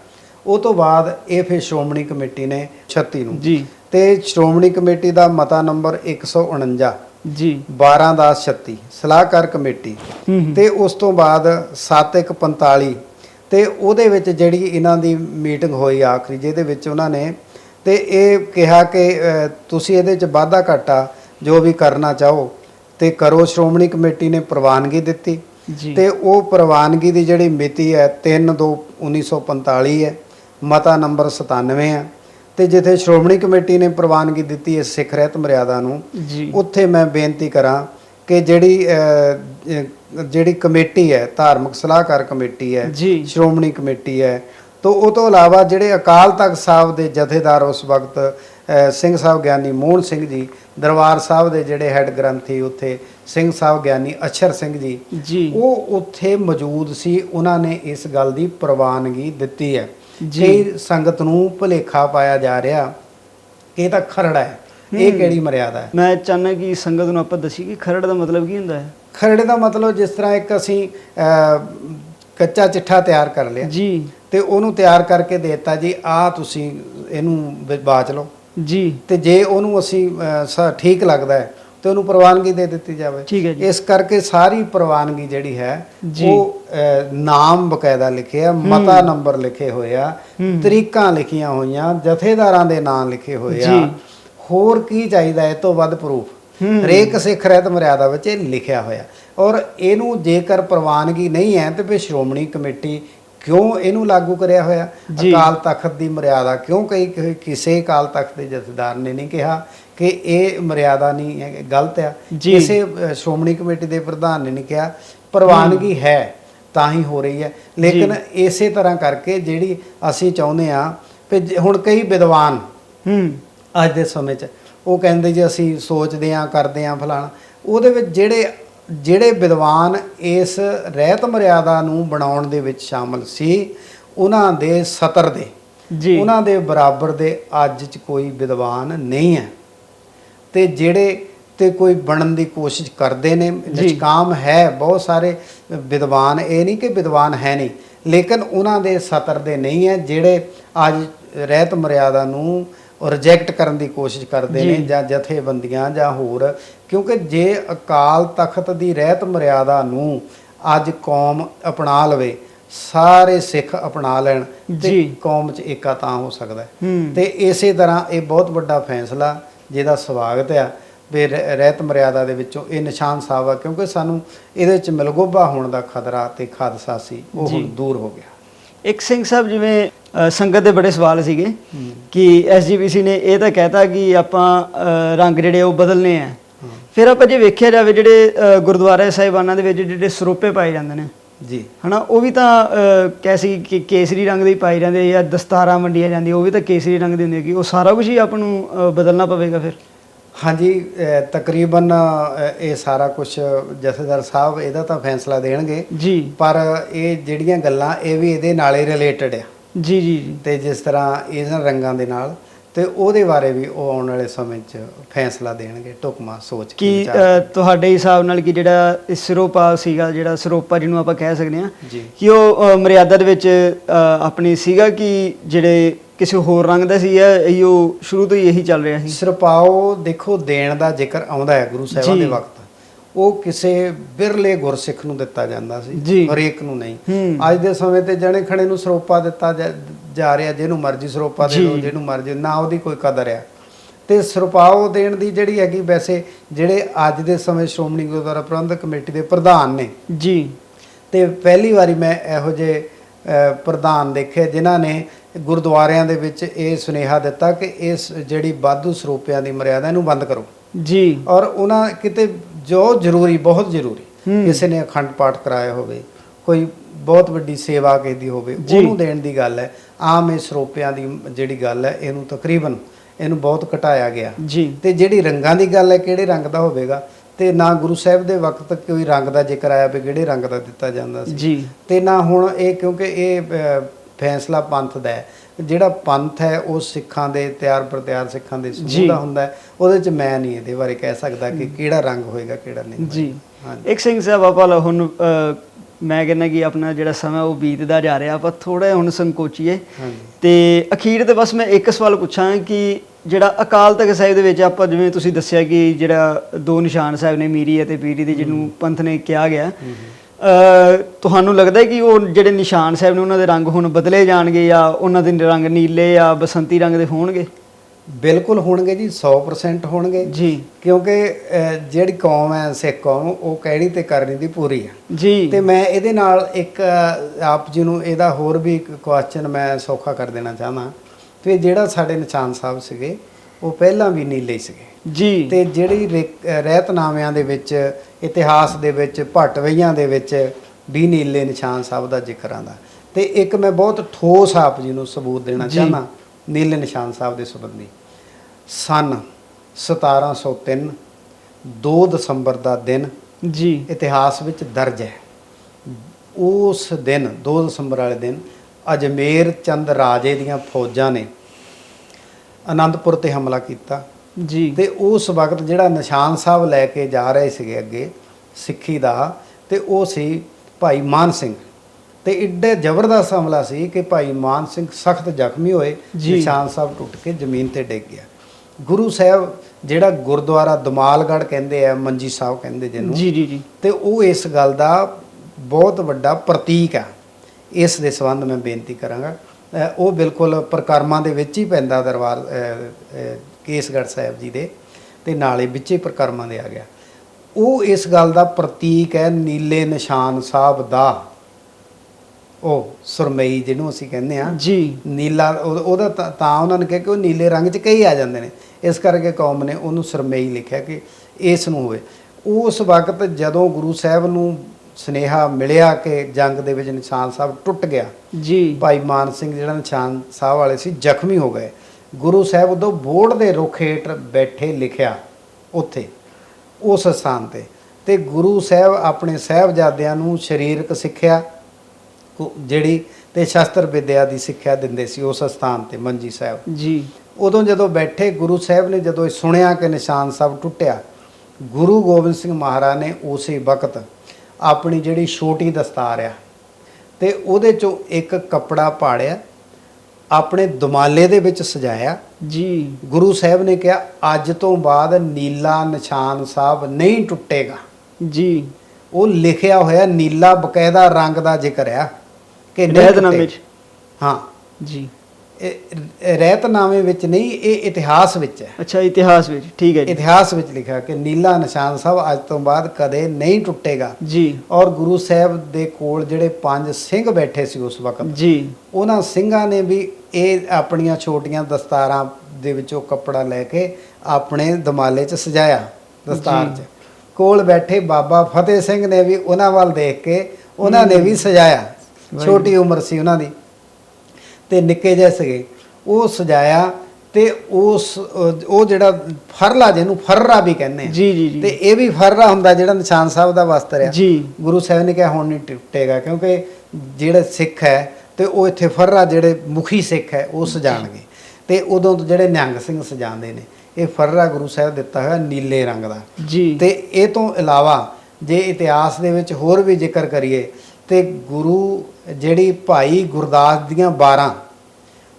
ਉਹ ਤੋਂ ਬਾਅਦ ਇਹ ਫਿਰ ਸ਼੍ਰੋਮਣੀ ਕਮੇਟੀ ਨੇ 36 ਨੂੰ। ਜੀ। ਤੇ ਸ਼੍ਰੋਮਣੀ ਕਮੇਟੀ ਦਾ ਮਤਾ ਨੰਬਰ 149 ਜੀ। 12 ਦਾ 36 ਸਲਾਹਕਾਰ ਕਮੇਟੀ। ਤੇ ਉਸ ਤੋਂ ਬਾਅਦ 7145 ਤੇ ਉਹਦੇ ਵਿੱਚ ਜਿਹੜੀ ਇਹਨਾਂ ਦੀ ਮੀਟਿੰਗ ਹੋਈ ਆਖਰੀ ਜਿਹਦੇ ਵਿੱਚ ਉਹਨਾਂ ਨੇ ਤੇ ਇਹ ਕਿਹਾ ਕਿ ਤੁਸੀਂ ਇਹਦੇ ਚ ਵਾਧਾ ਘਾਟਾ ਜੋ ਵੀ ਕਰਨਾ ਚਾਹੋ ਤੇ ਕਰੋ। ਸ਼੍ਰੋਮਣੀ ਕਮੇਟੀ ਨੇ ਪ੍ਰਵਾਨਗੀ ਦਿੱਤੀ ਤੇ ਉਹ ਪ੍ਰਵਾਨਗੀ ਦੀ ਜਿਹੜੀ ਮਿਤੀ ਹੈ 3 2 1945 ਹੈ ਮਤਾ ਨੰਬਰ 97 ਹੈ। ਤੇ ਜਿੱਥੇ ਸ਼੍ਰੋਮਣੀ ਕਮੇਟੀ ਨੇ ਪ੍ਰਵਾਨਗੀ ਦਿੱਤੀ ਹੈ ਸਿੱਖ ਰਹਿਤ ਮਰਿਆਦਾ ਨੂੰ ਉੱਥੇ ਮੈਂ ਬੇਨਤੀ ਕਰਾਂ ਕਿ ਜਿਹੜੀ ਜਿਹੜੀ ਕਮੇਟੀ ਹੈ ਧਾਰਮਿਕ ਸਲਾਹਕਾਰ ਕਮੇਟੀ ਹੈ ਜੀ। ਸ਼੍ਰੋਮਣੀ ਕਮੇਟੀ ਹੈ ਤੋਂ ਉਹ ਤੋਂ ਇਲਾਵਾ ਜਿਹੜੇ ਅਕਾਲ ਤਖਤ ਸਾਹਿਬ ਦੇ ਜਥੇਦਾਰ ਉਸ ਵਕਤ ਅ, ਸਿੰਘ ਸਾਹਿਬ ਗਿਆਨੀ ਮੋਹਨ ਸਿੰਘ ਜੀ ਦਰਬਾਰ ਸਾਹਿਬ ਦੇ ਜਿਹੜੇ ਹੈੱਡ ਗ੍ਰੰਥੀ ਉੱਥੇ ਸਿੰਘ ਸਾਹਿਬ ਗਿਆਨੀ ਅਛਰ ਸਿੰਘ ਜੀ ਜੀ। ਉਹ ਉੱਥੇ ਮੌਜੂਦ ਸੀ ਉਹਨਾਂ ਨੇ ਇਸ ਗੱਲ ਦੀ ਪ੍ਰਵਾਨਗੀ ਦਿੱਤੀ ਹੈ। ਜੀ। ਸੰਗਤ ਨੂੰ ਭੁਲੇਖਾ ਪਾਇਆ ਜਾ ਰਿਹਾ ਕਿ ਇਹ ਤਾਂ ਖਰੜਾ ਹੈ ਇਹ ਕਿਹੜੀ ਮਰਿਆਦਾ ਹੈ? ਮੈਂ ਚਾਹੁੰਦਾ ਕਿ ਸੰਗਤ ਨੂੰ ਆਪਾਂ ਦੱਸੀ ਕਿ ਖਰੜ ਦਾ ਮਤਲਬ ਕੀ ਹੁੰਦਾ ਹੈ? ਖਰੜੇ ਦਾ ਮਤਲਬ ਜਿਸ ਤਰ੍ਹਾਂ ਇੱਕ ਅਸੀਂ ਕੱਚਾ ਚਿੱਠਾ ਤਿਆਰ ਕਰ ਲਿਆ ਜੀ ਤੇ ਉਹਨੂੰ ਤਿਆਰ ਕਰਕੇ ਦੇਤਾ ਜੀ ਆ ਤੁਸੀਂ ਇਹਨੂੰ ਬਾਚ ਲਓ ਜੀ ਤੇ ਜੇ ਉਹਨੂੰ ਅਸੀਂ ਠੀਕ ਲੱਗਦਾ ਹੈ ਤੇ ਉਹਨੂੰ ਪ੍ਰਵਾਨਗੀ ਦੇ ਦਿੱਤੀ ਜਾਵੇ ਠੀਕ ਹੈ ਜੀ ਇਸ ਕਰਕੇ ਸਾਰੀ ਪ੍ਰਵਾਨਗੀ ਜਿਹੜੀ ਹੈ। ਉਹ ਨਾਮ ਬਕਾਇਦਾ ਲਿਖੇ ਆ ਮਤਾ ਨੰਬਰ ਲਿਖੇ ਹੋਏ ਆ। ਤਰੀਕਾਂ ਲਿਖੀਆਂ ਹੋਈਆਂ ਜਥੇਦਾਰਾਂ ਦੇ ਨਾਮ ਲਿਖੇ ਹੋਏ ਆ। ਹੋਰ ਕੀ ਚਾਹੀਦਾ ਇਹ ਤੋਂ ਵੱਧ ਪ੍ਰੂਫ। ਹਰੇਕ ਸਿੱਖ ਰਹਿਤ ਮਰਿਆਦਾ ਵਿੱਚ ਇਹ ਲਿਖਿਆ ਹੋਇਆ। ਔਰ ਇਹਨੂੰ ਜੇਕਰ ਪ੍ਰਵਾਨਗੀ ਨਹੀਂ ਹੈ ਤੇ ਫਿਰ ਸ਼੍ਰੋਮਣੀ ਕਮੇਟੀ ਕਿਉਂ ਇਹਨੂੰ ਲਾਗੂ ਕਰਿਆ ਹੋਇਆ। ਅਕਾਲ ਤਖਤ ਦੀ ਮਰਿਆਦਾ ਕਿਉਂ ਕਈ ਕਿਸੇ ਅਕਾਲ ਤਖਤ ਦੇ ਜਥੇਦਾਰ ਨੇ ਨਹੀਂ ਕਿਹਾ ਕਿ ਇਹ ਮਰਿਆਦਾ ਨਹੀਂ ਹੈ ਗਲਤ ਆ। ਕਿਸੇ ਸ਼੍ਰੋਮਣੀ ਕਮੇਟੀ ਦੇ ਪ੍ਰਧਾਨ ਨੇ ਨਹੀਂ ਕਿਹਾ। ਪ੍ਰਵਾਨਗੀ ਹੈ। ਤਾਂ ਹੀ ਹੋ ਰਹੀ ਹੈ। ਲੇਕਿਨ ਇਸੇ ਤਰ੍ਹਾਂ ਕਰਕੇ ਜਿਹੜੀ ਅਸੀਂ ਚਾਹੁੰਦੇ ਆ ਕਿ ਹੁਣ ਕਈ ਵਿਦਵਾਨ ਹੂੰ। ਅੱਜ ਦੇ ਸਮੇਂ 'ਚ ਉਹ ਕਹਿੰਦੇ ਜੀ ਅਸੀਂ ਸੋਚਦੇ ਆਂ ਕਰਦੇ ਆਂ ਫਲਾਣਾ। ਉਹਦੇ ਵਿੱਚ ਜਿਹੜੇ ਜਿਹੜੇ ਵਿਦਵਾਨ ਇਸ ਰਹਿਤ ਮਰਿਆਦਾ ਨੂੰ ਬਣਾਉਣ ਦੇ ਵਿੱਚ ਸ਼ਾਮਲ ਸੀ ਉਹਨਾਂ ਦੇ ਸਤਰ ਦੇ। ਜੀ। ਉਹਨਾਂ ਦੇ ਬਰਾਬਰ ਦੇ ਅੱਜ 'ਚ ਕੋਈ ਵਿਦਵਾਨ ਨਹੀਂ ਹੈ। ਤੇ ਜਿਹੜੇ ਤੇ ਕੋਈ ਬਣਨ ਦੀ ਕੋਸ਼ਿਸ਼ ਕਰਦੇ ਨੇ। ਨਿਸ਼ਕਾਮ ਹੈ ਬਹੁਤ ਸਾਰੇ ਵਿਦਵਾਨ ਇਹ ਨਹੀਂ ਕਿ ਵਿਦਵਾਨ ਹੈ ਨਹੀਂ ਲੇਕਿਨ ਉਹਨਾਂ ਦੇ ਸਤਰ ਦੇ ਨਹੀਂ ਹੈ ਜਿਹੜੇ ਅੱਜ ਰਹਿਤ ਮਰਿਆਦਾ ਨੂੰ ਰਿਜੈਕਟ ਕਰਨ ਦੀ ਕੋਸ਼ਿਸ਼ ਕਰਦੇ ਨੇ ਜੀ। ਜਥੇਬੰਦੀਆਂ ਜਾਂ ਹੋਰ ਕਿਉਂਕਿ ਜੇ ਅਕਾਲ ਤਖਤ ਦੀ ਰਹਿਤ ਮਰਿਆਦਾ ਨੂੰ ਅੱਜ ਕੌਮ ਅਪਣਾ ਲਵੇ ਸਾਰੇ ਸਿੱਖ ਅਪਣਾ ਲੈਣ ਤੇ। ਕੌਮ 'ਚ ਏਕਾ ਤਾਂ ਹੋ ਸਕਦਾ ਤੇ ਇਸੇ ਤਰ੍ਹਾਂ ਇਹ ਬਹੁਤ ਵੱਡਾ ਫੈਸਲਾ ਜਿਹਦਾ ਸਵਾਗਤ ਆ ਵੀ ਰਹਿ- ਰਹਿਤ ਮਰਿਆਦਾ ਦੇ ਵਿੱਚੋਂ ਇਹ ਨਿਸ਼ਾਨ ਸਾਹਿਬ ਆ ਕਿਉਂਕਿ ਸਾਨੂੰ ਇਹਦੇ ਵਿੱਚ ਮਿਲਗੋਬਾ ਹੋਣ ਦਾ ਖਤਰਾ ਤੇ ਖਾਦਸਾ ਸੀ ਉਹ ਹੁਣ। ਦੂਰ ਹੋ ਗਿਆ ਇੱਕ ਸਿੰਘ ਸਾਹਿਬ ਜਿਵੇਂ ਅ, ਸੰਗਤ ਦੇ ਬੜੇ ਸਵਾਲ ਸੀਗੇ ਕਿ ਐਸਜੀਪੀਸੀ ਨੇ ਇਹ ਤਾਂ ਕਹਿਤਾ ਕਿ ਆਪਾਂ ਅ, ਰੰਗ ਜਿਹੜੇ ਉਹ ਬਦਲਨੇ ਆ। ਫਿਰ ਆਪਾਂ ਜੇ ਵੇਖਿਆ ਜਾਵੇ ਜਿਹੜੇ ਅ, ਗੁਰਦੁਆਰੇ ਸਾਹਿਬਾਨਾਂ ਦੇ ਵਿੱਚ ਜਿਹੜੇ ਸਰੋਪੇ ਪਾਏ ਜਾਂਦੇ ਨੇ ਜੀ। ਹਨਾ ਉਹ ਵੀ ਤਾਂ ਅ, ਕੈਸੀ ਕਿ ਕੇਸਰੀ ਰੰਗ ਦੇ ਹੀ ਪਾਏ ਜਾਂਦੇ ਜਾਂ ਦਸਤਾਰਾਂ ਵੰਡੀਆਂ ਜਾਂਦੀਆਂ ਉਹ ਵੀ ਤਾਂ ਕੇਸਰੀ ਰੰਗ ਦੇ ਹੁੰਦੇ ਕਿ ਉਹ ਸਾਰਾ ਕੁਝ ਹੀ ਆਪ ਨੂੰ ਅ, ਬਦਲਣਾ ਪਵੇਗਾ ਫਿਰ। ਹਾਂਜੀ ਤਕਰੀਬਨ ਇਹ ਸਾਰਾ ਕੁਝ ਜਥੇਦਾਰ ਸਾਹਿਬ ਇਹਦਾ ਤਾਂ ਫੈਸਲਾ ਦੇਣਗੇ। ਜੀ। ਪਰ ਇਹ ਜਿਹੜੀਆਂ ਗੱਲਾਂ ਇਹ ਵੀ ਇਹਦੇ ਨਾਲ ਹੀ ਰਿਲੇਟਡ ਆ। ਜੀ ਜੀ ਤੇ ਜਿਸ ਤਰ੍ਹਾਂ ਇਹਨਾਂ ਰੰਗਾਂ ਦੇ ਨਾਲ ਤੇ ਉਹਦੇ ਬਾਰੇ ਵੀ ਉਹ ਆਉਣ ਵਾਲੇ ਸਮੇਂ 'ਚ ਫੈਸਲਾ ਦੇਣਗੇ ਟੁਕਮਾ ਸੋਚ ਕੇ ਤੁਹਾਡੇ ਹਿਸਾਬ ਨਾਲ ਕਿ ਜਿਹੜਾ ਸਿਰੋਪਾ ਸੀਗਾ ਜਿਹੜਾ ਸਿਰੋਪਾ ਜਿਹਨੂੰ ਆਪਾਂ ਕਹਿ ਸਕਦੇ ਜੀ। ਕਿ ਉਹ ਮਰਿਆਦਾ ਦੇ ਵਿੱਚ ਆਪਣੀ ਸੀਗਾ ਕਿ ਜਿਹੜੇ ਕਿਸੇ ਹੋਰ ਰੰਗ ਦਾ ਸੀ ਇਹ ਇਹੋ ਸ਼ੁਰੂ ਤੋਂ ਹੀ ਇਹੀ ਚੱਲ ਰਿਹਾ ਸੀ? ਸਿਰਪਾਓ ਦੇਖੋ ਦੇਣ ਦਾ ਜ਼ਿਕਰ ਆਉਂਦਾ ਹੈ ਗੁਰੂ ਸਾਹਿਬਾਂ। ਦੇ ਵਕਤ। ਉਹ ਕਿਸੇ ਬਿਰਲੇ ਗੁਰਸਿੱਖ ਨੂੰ ਦਿੱਤਾ ਜਾਂਦਾ ਸੀ। ਹਰੇਕ ਨੂੰ ਨਹੀਂ। ਅੱਜ ਦੇ ਸਮੇਂ ਤੇ ਜਣੇ ਖਣੇ ਨੂੰ ਸਰੋਪਾ ਦਿੱਤਾ ਜਾ- ਰਿਹਾ ਜਿਹਨੂੰ ਮਰਜ਼ੀ ਸਰੋਪਾ ਦੇ। ਦਿਓ ਜਿਹਨੂੰ ਮਰਜ਼ੀ ਨਾ ਉਹਦੀ ਕੋਈ ਕਦਰ ਆ। ਤੇ ਸਰੋਪਾਓ ਦੇਣ ਦੀ ਜਿਹੜੀ ਹੈਗੀ ਵੈਸੇ ਜਿਹੜੇ ਅੱਜ ਦੇ ਸਮੇਂ ਸ਼੍ਰੋਮਣੀ ਗੁਰਦੁਆਰਾ ਪ੍ਰਬੰਧਕ ਕਮੇਟੀ ਦੇ ਪ੍ਰਧਾਨ ਨੇ। ਜੀ। ਤੇ ਪਹਿਲੀ ਵਾਰੀ ਮੈਂ ਇਹੋ ਜਿਹੇ ਪ੍ਰਧਾਨ ਦੇਖੇ ਜਿਨ੍ਹਾਂ ਨੇ ਗੁਰਦੁਆਰਿਆਂ ਦੇ ਵਿੱਚ ਇਹ ਸੁਨੇਹਾ ਦਿੱਤਾ ਕਿ ਇਸ ਜਿਹੜੀ ਵਾਧੂ ਸਰੂਪਿਆਂ ਦੀ ਮਰਿਆਦਾ ਇਹਨੂੰ ਬੰਦ ਕਰੋ। ਜੀ। ਔਰ ਉਹਨਾਂ ਕਿਤੇ ਜੋ ਜ਼ਰੂਰੀ ਬਹੁਤ ਜ਼ਰੂਰੀ। ਕਿਸੇ ਨੇ ਅਖੰਡ ਪਾਠ ਕਰਾਇਆ ਹੋਵੇ ਕੋਈ ਬਹੁਤ ਵੱਡੀ ਸੇਵਾ ਕਿਸੇ ਦੀ ਹੋਵੇ। ਉਹਨੂੰ ਦੇਣ ਦੀ ਗੱਲ ਹੈ। ਆਮ ਇਹ ਸਰੂਪਿਆਂ ਦੀ ਜਿਹੜੀ ਗੱਲ ਹੈ ਇਹਨੂੰ ਤਕਰੀਬਨ ਇਹਨੂੰ ਬਹੁਤ ਘਟਾਇਆ ਗਿਆ। ਜੀ। ਤੇ ਜਿਹੜੀ ਰੰਗਾਂ ਦੀ ਗੱਲ ਹੈ ਕਿਹੜੇ ਰੰਗ ਦਾ ਹੋਵੇਗਾ? ਤੇ ਨਾ ਗੁਰੂ ਸਾਹਿਬ ਦੇ ਵਕਤ ਕੋਈ ਰੰਗ ਦਾ ਜ਼ਿਕਰ ਆਇਆ ਵੀ ਕਿਹੜੇ ਰੰਗ ਦਾ ਦਿੱਤਾ ਜਾਂਦਾ ਸੀ। ਜੀ। ਤੇ ਨਾ ਹੁਣ ਇਹ ਕਿਉਂਕਿ ਇਹ ਫੈਸਲਾ ਪੰਥ ਦਾ ਹੈ। ਜਿਹੜਾ ਪੰਥ ਹੈ ਉਹ ਸਿੱਖਾਂ ਦੇ ਤਿਆਰ ਪ੍ਰਤਿਆਰ ਸਿੱਖਾਂ ਦੇ। ਸਮੂਹ ਦਾ ਹੁੰਦਾ ਹੈ। ਉਹਦੇ ਚ ਮੈਂ ਨਹੀਂ ਇਹਦੇ ਬਾਰੇ ਕਹਿ ਸਕਦਾ ਕਿ ਕਿਹੜਾ ਰੰਗ ਹੋਏਗਾ ਕਿਹੜਾ ਨਹੀਂ ਜੀ। ਇੱਕ ਸਿੰਘ ਸਾਹਿਬ ਆਪਾਂ ਲ- ਹੁਣ ਮੈਂ ਕਹਿੰਦਾ ਕਿ ਆਪਣਾ ਜਿਹੜਾ ਸਮਾਂ ਉਹ ਬੀਤਦਾ ਜਾ ਰਿਹਾ। ਆਪਾਂ ਥੋੜਾ ਹੁਣ ਸੰਕੋਚੀਏ। ਤੇ ਅਖੀਰ ਤੇ ਬਸ ਮੈਂ ਇੱਕ ਸਵਾਲ ਪੁੱਛਾਂ ਕਿ ਜਿਹੜਾ ਅਕਾਲ ਤਖਤ ਸਾਹਿਬ ਦੇ ਵਿੱਚ ਆਪਾਂ ਜਿਵੇਂ ਤੁਸੀਂ ਦੱਸਿਆ ਕਿ ਜਿਹੜਾ ਦੋ ਨਿਸ਼ਾਨ ਸਾਹਿਬ ਨੇ ਮੀਰੀ ਅਤੇ ਪੀਰੀ ਦੇ ਜਿਹਨੂੰ ਪੰਥ ਨੇ ਕਿਹਾ ਗਿਆ। ਤੁਹਾਨੂੰ ਲੱਗਦਾ ਹੈ ਕਿ ਉਹ ਜਿਹੜੇ ਨਿਸ਼ਾਨ ਸਾਹਿਬ ਨੇ ਉਹਨਾਂ ਦੇ ਰੰਗ ਹੁਣ ਬਦਲੇ ਜਾਣਗੇ ਜਾਂ ਉਹਨਾਂ ਦੇ ਰੰਗ ਨੀਲੇ ਜਾਂ ਬਸੰਤੀ ਰੰਗ ਦੇ ਹੋਣਗੇ? ਬਿਲਕੁਲ ਹੋਣਗੇ ਜੀ 100% ਹੋਣਗੇ। ਜੀ। ਕਿਉਂਕਿ ਜਿਹੜੀ ਕੌਮ ਹੈ ਸਿੱਖ ਕੌਮ ਉਹ ਕਹਿਣੀ ਤੇ ਕਰਨੀ ਦੀ ਪੂਰੀ ਹੈ। ਜੀ। ਤੇ ਮੈਂ ਇਹਦੇ ਨਾਲ ਇੱਕ ਆਪ ਜੀ ਨੂੰ ਇਹਦਾ ਹੋਰ ਵੀ ਇੱਕ ਕੁਐਸਚਨ ਮੈਂ ਸੌਖਾ ਕਰ ਦੇਣਾ ਚਾਹੁੰਦਾ। ਤੇ ਜਿਹੜਾ ਸਾਡੇ ਨਿਸ਼ਾਨ ਸਾਹਿਬ ਸੀਗੇ ਉਹ ਪਹਿਲਾਂ ਵੀ ਨੀਲੇ ਸੀਗੇ। ਜੀ। ਤੇ ਜਿਹੜੀ ਰਹਿਤਨਾਮਿਆਂ ਦੇ ਵਿੱਚ ਇਤਿਹਾਸ ਦੇ ਵਿੱਚ ਭਟਵਈਆਂ ਦੇ ਵਿੱਚ ਵੀ ਨੀਲੇ ਨਿਸ਼ਾਨ ਸਾਹਿਬ ਦਾ ਜ਼ਿਕਰ ਆਂਦਾ ਤੇ ਇੱਕ ਮੈਂ ਬਹੁਤ ਠੋਸ ਆਪ ਜੀ ਨੂੰ ਸਬੂਤ ਦੇਣਾ। ਚਾਹਨਾ ਨੀਲੇ ਨਿਸ਼ਾਨ ਸਾਹਿਬ ਦੇ ਸੰਬੰਧੀ। ਸਨ 1703 2 ਦਸੰਬਰ ਦਾ ਦਿਨ ਜੀ। ਇਤਿਹਾਸ ਵਿੱਚ ਦਰਜ ਹੈ। ਉਸ ਦਿਨ 2 ਦਸੰਬਰ ਵਾਲੇ ਦਿਨ ਅਜਮੇਰ ਚੰਦ ਰਾਜੇ ਦੀਆਂ ਫੌਜਾਂ ਨੇ ਆਨੰਦਪੁਰ ਤੇ ਹਮਲਾ ਕੀਤਾ। ਜੀ। ਤੇ ਉਸ ਵਕਤ ਜਿਹੜਾ ਨਿਸ਼ਾਨ ਸਾਹਿਬ ਲੈ ਕੇ ਜਾ ਰਹੇ ਸੀਗੇ ਅੱਗੇ ਸਿੱਖੀ ਦਾ ਤੇ ਉਹ ਸੀ ਭਾਈ ਮਾਨ ਸਿੰਘ। ਤੇ ਇੱਡੇ ਜ਼ਬਰਦਸਤ ਹਮਲਾ ਸੀ ਕਿ ਭਾਈ ਮਾਨ ਸਿੰਘ ਸਖਤ ਜ਼ਖਮੀ ਹੋਏ। ਨਿਸ਼ਾਨ ਸਾਹਿਬ ਟੁੱਟ ਕੇ ਜ਼ਮੀਨ ਤੇ ਡਿੱਗ ਗਿਆ। ਗੁਰੂ ਸਾਹਿਬ ਜਿਹੜਾ ਗੁਰਦੁਆਰਾ ਦਮਾਲਗੜ੍ਹ ਕਹਿੰਦੇ ਆ ਮੰਜੀ ਸਾਹਿਬ ਕਹਿੰਦੇ ਜਿਹਨੂੰ ਜੀ ਜੀ ਜੀ। ਤੇ ਉਹ ਇਸ ਗੱਲ ਦਾ ਬਹੁਤ ਵੱਡਾ ਪ੍ਰਤੀਕ ਆ। ਇਸ ਦੇ ਸੰਬੰਧ ਮੈਂ ਬੇਨਤੀ ਕਰਾਂਗਾ। ਉਹ ਬਿਲਕੁਲ ਪ੍ਰਕਰਮਾਂ ਦੇ ਵਿੱਚ ਹੀ ਪੈਂਦਾ ਦਰਬਾਰ ਕੇਸਗੜ੍ਹ ਸਾਹਿਬ ਜੀ ਦੇ ਤੇ ਨਾਲੇ ਵਿੱਚੇ ਪ੍ਰਕਰਮਾਂ ਦੇ ਆ ਗਿਆ। ਉਹ ਇਸ ਗੱਲ ਦਾ ਪ੍ਰਤੀਕ ਹੈ ਨੀਲੇ ਨਿਸ਼ਾਨ ਸਾਹਿਬ ਦਾ। ਉਹ ਸੁਰਮਈ ਜਿਹਨੂੰ ਅਸੀਂ ਕਹਿੰਦੇ ਆ ਜੀ। ਨੀਲਾ ਉਹ- ਉਹਦਾ ਤਾਂ ਉਹਨਾਂ ਨੇ ਕਿਹਾ ਕਿ ਉਹ ਨੀਲੇ ਰੰਗ 'ਚ ਕਈ ਆ ਜਾਂਦੇ ਨੇ। ਇਸ ਕਰਕੇ ਕੌਮ ਨੇ ਉਹਨੂੰ ਸਰਮਈ ਲਿਖਿਆ ਕਿ ਇਸ ਨੂੰ ਹੋਵੇ। ਉਸ ਵਕਤ ਜਦੋਂ ਗੁਰੂ ਸਾਹਿਬ ਨੂੰ ਸਨੇਹਾ ਮਿਲਿਆ ਕਿ ਜੰਗ ਦੇ ਵਿੱਚ ਨਿਸ਼ਾਨ ਸਾਹਿਬ ਟੁੱਟ ਗਿਆ। ਜੀ। ਭਾਈ ਮਾਨ ਸਿੰਘ ਜਿਹੜਾ ਨਿਸ਼ਾਨ ਸਾਹਿਬ ਵਾਲੇ ਸੀ ਜ਼ਖਮੀ ਹੋ ਗਏ। ਗੁਰੂ ਸਾਹਿਬ ਉਦੋਂ ਬੋਰਡ ਦੇ ਰੁੱਖ ਹੇਠ ਬੈਠੇ ਲਿਖਿਆ ਉੱਥੇ ਉਸ ਸਥਾਨ ਤੇ। ਤੇ ਗੁਰੂ ਸਾਹਿਬ ਆਪਣੇ ਸਾਹਿਬਜ਼ਾਦਿਆਂ ਨੂੰ ਸਰੀਰਕ ਸਿੱਖਿਆ ਜਿਹੜੀ ਤੇ ਸ਼ਸਤਰ ਵਿਦਿਆ ਦੀ ਸਿੱਖਿਆ ਦਿੰਦੇ ਸੀ ਉਸ ਸਥਾਨ ਤੇ ਮੰਜੀ ਸਾਹਿਬ। ਜੀ। ਉਦੋਂ ਜਦੋਂ ਬੈਠੇ ਗੁਰੂ ਸਾਹਿਬ ਨੇ ਜਦੋਂ ਇਹ ਸੁਣਿਆ ਕਿ ਨਿਸ਼ਾਨ ਸਾਹਿਬ ਟੁੱਟਿਆ ਗੁਰੂ ਗੋਬਿੰਦ ਸਿੰਘ ਮਹਾਰਾਜ ਨੇ ਉਸੇ ਵਕਤ ਆਪਣੀ ਜਿਹੜੀ ਛੋਟੀ ਦਸਤਾਰ ਆ ਤੇ ਉਹਦੇ ਚੋਂ ਇੱਕ ਕੱਪੜਾ ਪਾੜਿਆ ਆਪਣੇ ਦੁਮਾਲੇ ਦੇ ਵਿੱਚ ਸਜਾਇਆ। ਜੀ। ਗੁਰੂ ਸਾਹਿਬ ਨੇ ਕਿਹਾ ਅੱਜ ਤੋਂ ਬਾਅਦ ਨੀਲਾ ਨਿਸ਼ਾਨ ਸਾਹਿਬ ਨਹੀਂ ਟੁੱਟੇਗਾ। ਜੀ। ਉਹ ਲਿਖਿਆ ਹੋਇਆ ਨੀਲਾ ਬਕਾਇਦਾ ਰੰਗ ਦਾ ਜ਼ਿਕਰ ਆ ਕਿ ਰਹਿਤਨਾਮੇ। ਚ ਹਾਂ। ਜੀ। ਰਹਿਤਨਾਮੇ ਵਿੱਚ ਨਹੀਂ ਇਹ ਇਤਿਹਾਸ ਵਿੱਚ ਹੈ। ਅੱਛਾ ਇਤਿਹਾਸ ਵਿੱਚ ਠੀਕ ਹੈ ਜੀ। ਇਤਿਹਾਸ ਵਿੱਚ ਲਿਖਿਆ ਕਿ ਨੀਲਾ ਨਿਸ਼ਾਨ ਸਾਹਿਬ ਅੱਜ ਤੋਂ ਬਾਅਦ ਕਦੇ ਨਹੀਂ ਟੁੱਟੇਗਾ। ਜੀ। ਔਰ ਗੁਰੂ ਸਾਹਿਬ ਦੇ ਕੋਲ ਜਿਹੜੇ ਪੰਜ ਸਿੰਘ ਬੈਠੇ ਸੀ ਉਸ ਵਕਤ ਜੀ। ਉਹਨਾਂ ਸਿੰਘਾਂ ਨੇ ਵੀ ਇਹ ਆਪਣੀਆਂ ਛੋਟੀਆਂ ਦਸਤਾਰਾਂ ਦੇ ਵਿੱਚੋਂ ਕੱਪੜਾ ਲੈ ਕੇ ਆਪਣੇ ਦਮਾਲੇ 'ਚ ਸਜਾਇਆ ਦਸਤਾਰ 'ਚ। ਕੋਲ ਬੈਠੇ ਬਾਬਾ ਫਤਿਹ ਸਿੰਘ ਨੇ ਵੀ ਉਹਨਾਂ ਵੱਲ ਦੇਖ ਕੇ ਉਹਨਾਂ ਨੇ ਵੀ ਸਜਾਇਆ। ਛੋਟੀ ਉਮਰ ਸੀ ਉਹਨਾਂ ਦੀ। ਤੇ ਨਿੱਕੇ ਜਿਹੇ ਸੀਗੇ ਉਹ ਸਜਾਇਆ ਤੇ ਉਸ ਉਹ ਜਿਹੜਾ ਫਰਲਾ ਜਿਹਨੂੰ ਫਰਰਾ ਵੀ ਕਹਿੰਦੇ ਆ। ਜੀ ਜੀ ਤੇ ਜੀ ਇਹ ਵੀ ਫਰਰਾ ਹੁੰਦਾ ਜਿਹੜਾ ਨਿਸ਼ਾਨ ਸਾਹਿਬ ਦਾ ਵਸਤਰ ਆ। ਜੀ। ਗੁਰੂ ਸਾਹਿਬ ਨੇ ਕਿਹਾ ਹੁਣ ਨਹੀਂ ਟੁੱਟੇਗਾ ਕਿਉਂਕਿ ਜਿਹੜੇ ਸਿੱਖ ਹੈ ਤੇ ਉਹ ਇੱਥੇ ਫਰਰਾ ਜਿਹੜੇ ਮੁਖੀ ਸਿੱਖ ਹੈ ਉਹ ਸਜਾਣਗੇ। ਤੇ ਉਦੋਂ ਤੋਂ ਜਿਹੜੇ ਨਿਹੰਗ ਸਿੰਘ ਸਜਾਉਂਦੇ ਨੇ ਇਹ ਫਰਰਾ ਗੁਰੂ ਸਾਹਿਬ ਦਿੱਤਾ ਹੋਇਆ ਨੀਲੇ ਰੰਗ ਦਾ। ਜੀ। ਤੇ ਇਹ ਤੋਂ ਇਲਾਵਾ ਜੇ ਇਤਿਹਾਸ ਦੇ ਵਿੱਚ ਹੋਰ ਵੀ ਜ਼ਿਕਰ ਕਰੀਏ ਤੇ ਗੁਰੂ ਜਿਹੜੀ ਭਾਈ ਗੁਰਦਾਸ ਦੀਆਂ 12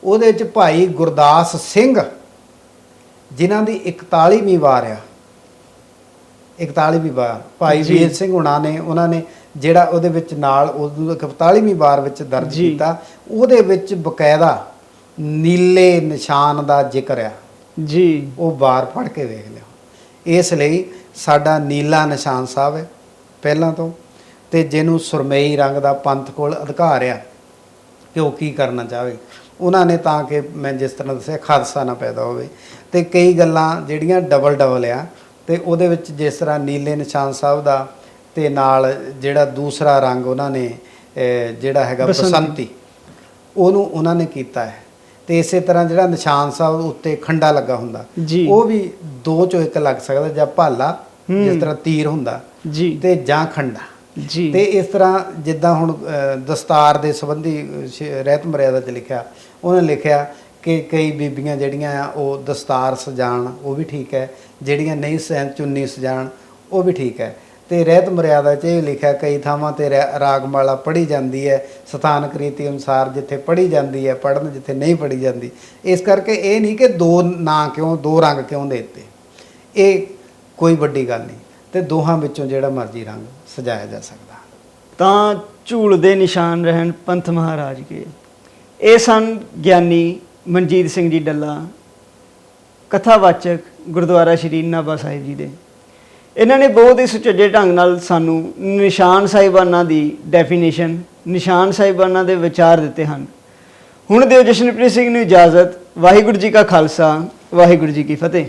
ਉਹਦੇ ਵਿੱਚ ਭਾਈ ਗੁਰਦਾਸ ਸਿੰਘ ਜਿਨ੍ਹਾਂ ਦੀ 41ਵੀਂ ਵਾਰ ਆ। 41ਵੀਂ ਵਾਰ। ਭਾਈ। ਵੀਰ ਸਿੰਘ ਹੁਣਾਂ ਨੇ ਉਹਨਾਂ ਨੇ ਜਿਹੜਾ ਉਹਦੇ ਵਿੱਚ ਨਾਲ ਉਦੋਂ 41ਵੀਂ ਵਾਰ ਵਿੱਚ ਦਰਜ। ਕੀਤਾ ਉਹਦੇ ਵਿੱਚ ਬਕਾਇਦਾ ਨੀਲੇ ਨਿਸ਼ਾਨ ਦਾ ਜ਼ਿਕਰ ਆ। ਜੀ। ਉਹ ਬਾਰ ਪੜ ਕੇ ਵੇਖ ਲਿਓ। ਇਸ ਲਈ ਸਾਡਾ ਨੀਲਾ ਨਿਸ਼ਾਨ ਸਾਹਿਬ ਹੈ ਪਹਿਲਾਂ ਤੋਂ। ਤੇ ਜਿਹਨੂੰ ਸੁਰਮਈ ਰੰਗ ਦਾ ਪੰਥ ਕੋਲ ਅਧਿਕਾਰ ਆ ਕਿ ਉਹ ਕੀ ਕਰਨਾ ਚਾਹਵੇ। ਉਹਨਾਂ ਨੇ ਤਾਂ ਕਿ ਮੈਂ ਜਿਸ ਤਰ੍ਹਾਂ ਦੱਸਿਆ ਖਾਦਸਾ ਨਾ ਪੈਦਾ ਹੋਵੇ। ਤੇ ਕਈ ਗੱਲਾਂ ਜਿਹੜੀਆਂ ਡਬਲ ਡਬਲ ਆ ਤੇ ਉਹਦੇ ਵਿੱਚ ਜਿਸ ਤਰ੍ਹਾਂ ਨੀਲੇ ਨਿਸ਼ਾਨ ਸਾਹਿਬ ਦਾ ਤੇ ਨਾਲ ਜਿਹੜਾ ਦੂਸਰਾ ਰੰਗ ਉਹਨਾਂ ਨੇ ਜਿਹੜਾ ਹੈਗਾ ਬਸੰਤੀ। ਉਹਨੂੰ ਉਹਨਾਂ ਨੇ ਕੀਤਾ ਹੈ। ਤੇ ਇਸੇ ਤਰ੍ਹਾਂ ਜਿਹੜਾ ਨਿਸ਼ਾਨ ਸਾਹਿਬ ਉੱਤੇ ਖੰਡਾ ਲੱਗਾ ਹੁੰਦਾ ਉਹ ਵੀ ਦੋ ਚੋਂ ਇੱਕ ਲੱਗ ਸਕਦਾ ਜਾਂ ਭਾਲਾ। ਜਿਸ ਤਰ੍ਹਾਂ ਤੀਰ ਹੁੰਦਾ ਜੀ। ਤੇ ਜਾਂ ਖੰਡਾ। ਜੀ। ਤੇ ਇਸ ਤਰ੍ਹਾਂ ਜਿੱਦਾਂ ਹੁਣ ਦਸਤਾਰ ਦੇ ਸੰਬੰਧੀ ਰਹਿਤ ਮਰਿਆਦਾ 'ਚ ਲਿਖਿਆ, ਉਹਨੇ ਲਿਖਿਆ ਕਿ ਕਈ ਬੀਬੀਆਂ ਜਿਹੜੀਆਂ ਆ, ਉਹ ਦਸਤਾਰ ਸਜਾਣ, ਉਹ ਵੀ ਠੀਕ ਹੈ। ਜਿਹੜੀਆਂ ਨਹੀਂ ਸੈਨ ਚੁੰਨੀ ਸਜਾਣ, ਉਹ ਵੀ ਠੀਕ ਹੈ। ਤੇ ਰਹਿਤ ਮਰਿਆਦਾ 'ਚ ਇਹ ਲਿਖਿਆ, ਕਈ ਥਾਵਾਂ ਤੇ ਰਾ- ਰਾਗਮਾਲਾ ਪੜ੍ਹੀ ਜਾਂਦੀ ਹੈ। ਸਥਾਨਕ ਰੀਤੀ ਅਨੁਸਾਰ ਜਿੱਥੇ ਪੜ੍ਹੀ ਜਾਂਦੀ ਹੈ, ਪੜ੍ਹਨ ਜਿੱਥੇ ਨਹੀਂ ਪੜ੍ਹੀ ਜਾਂਦੀ। ਇਸ ਕਰਕੇ ਇਹ ਨਹੀਂ ਕਿ ਦੋ ਨਾਂ ਕਿਉਂ, ਦੋ ਰੰਗ ਕਿਉਂ ਦੇ ਦਿੱਤੇ। ਇਹ ਕੋਈ ਵੱਡੀ ਗੱਲ ਨਹੀਂ। ਤੇ ਦੋਹਾਂ ਵਿੱਚੋਂ ਜਿਹੜਾ ਮਰਜ਼ੀ ਰੰਗ ਸਜਾਇਆ ਜਾ ਸਕਦਾ। ਤਾਂ ਝੂਲ ਦੇ ਨਿਸ਼ਾਨ ਰਹਿਣ ਪੰਥ ਮਹਾਰਾਜ ਕੇ। ਇਹ ਸਨ ਗਿਆਨੀ ਮਨਜੀਤ ਸਿੰਘ ਜੀ ਡੱਲਾ, ਕਥਾਵਾਚਕ ਗੁਰਦੁਆਰਾ ਸ਼੍ਰੀ ਨਾਭਾ ਸਾਹਿਬ ਜੀ ਦੇ। ਇਹਨਾਂ ਨੇ ਬਹੁਤ ਹੀ ਸੁਚੱਜੇ ਢੰਗ ਨਾਲ ਸਾਨੂੰ ਨਿਸ਼ਾਨ ਸਾਹਿਬਾਨਾਂ ਦੀ ਡੈਫੀਨੇਸ਼ਨ ਨਿਸ਼ਾਨ ਸਾਹਿਬਾਨਾਂ ਦੇ ਵਿਚਾਰ ਦਿੱਤੇ ਹਨ। ਹੁਣ ਦਿਓ ਜਸ਼ਨਪ੍ਰੀਤ ਸਿੰਘ ਨੂੰ ਇਜਾਜ਼ਤ। ਵਾਹਿਗੁਰੂ ਜੀ ਕਾ ਖਾਲਸਾ, ਵਾਹਿਗੁਰੂ ਜੀ ਕੀ ਫਤਿਹ।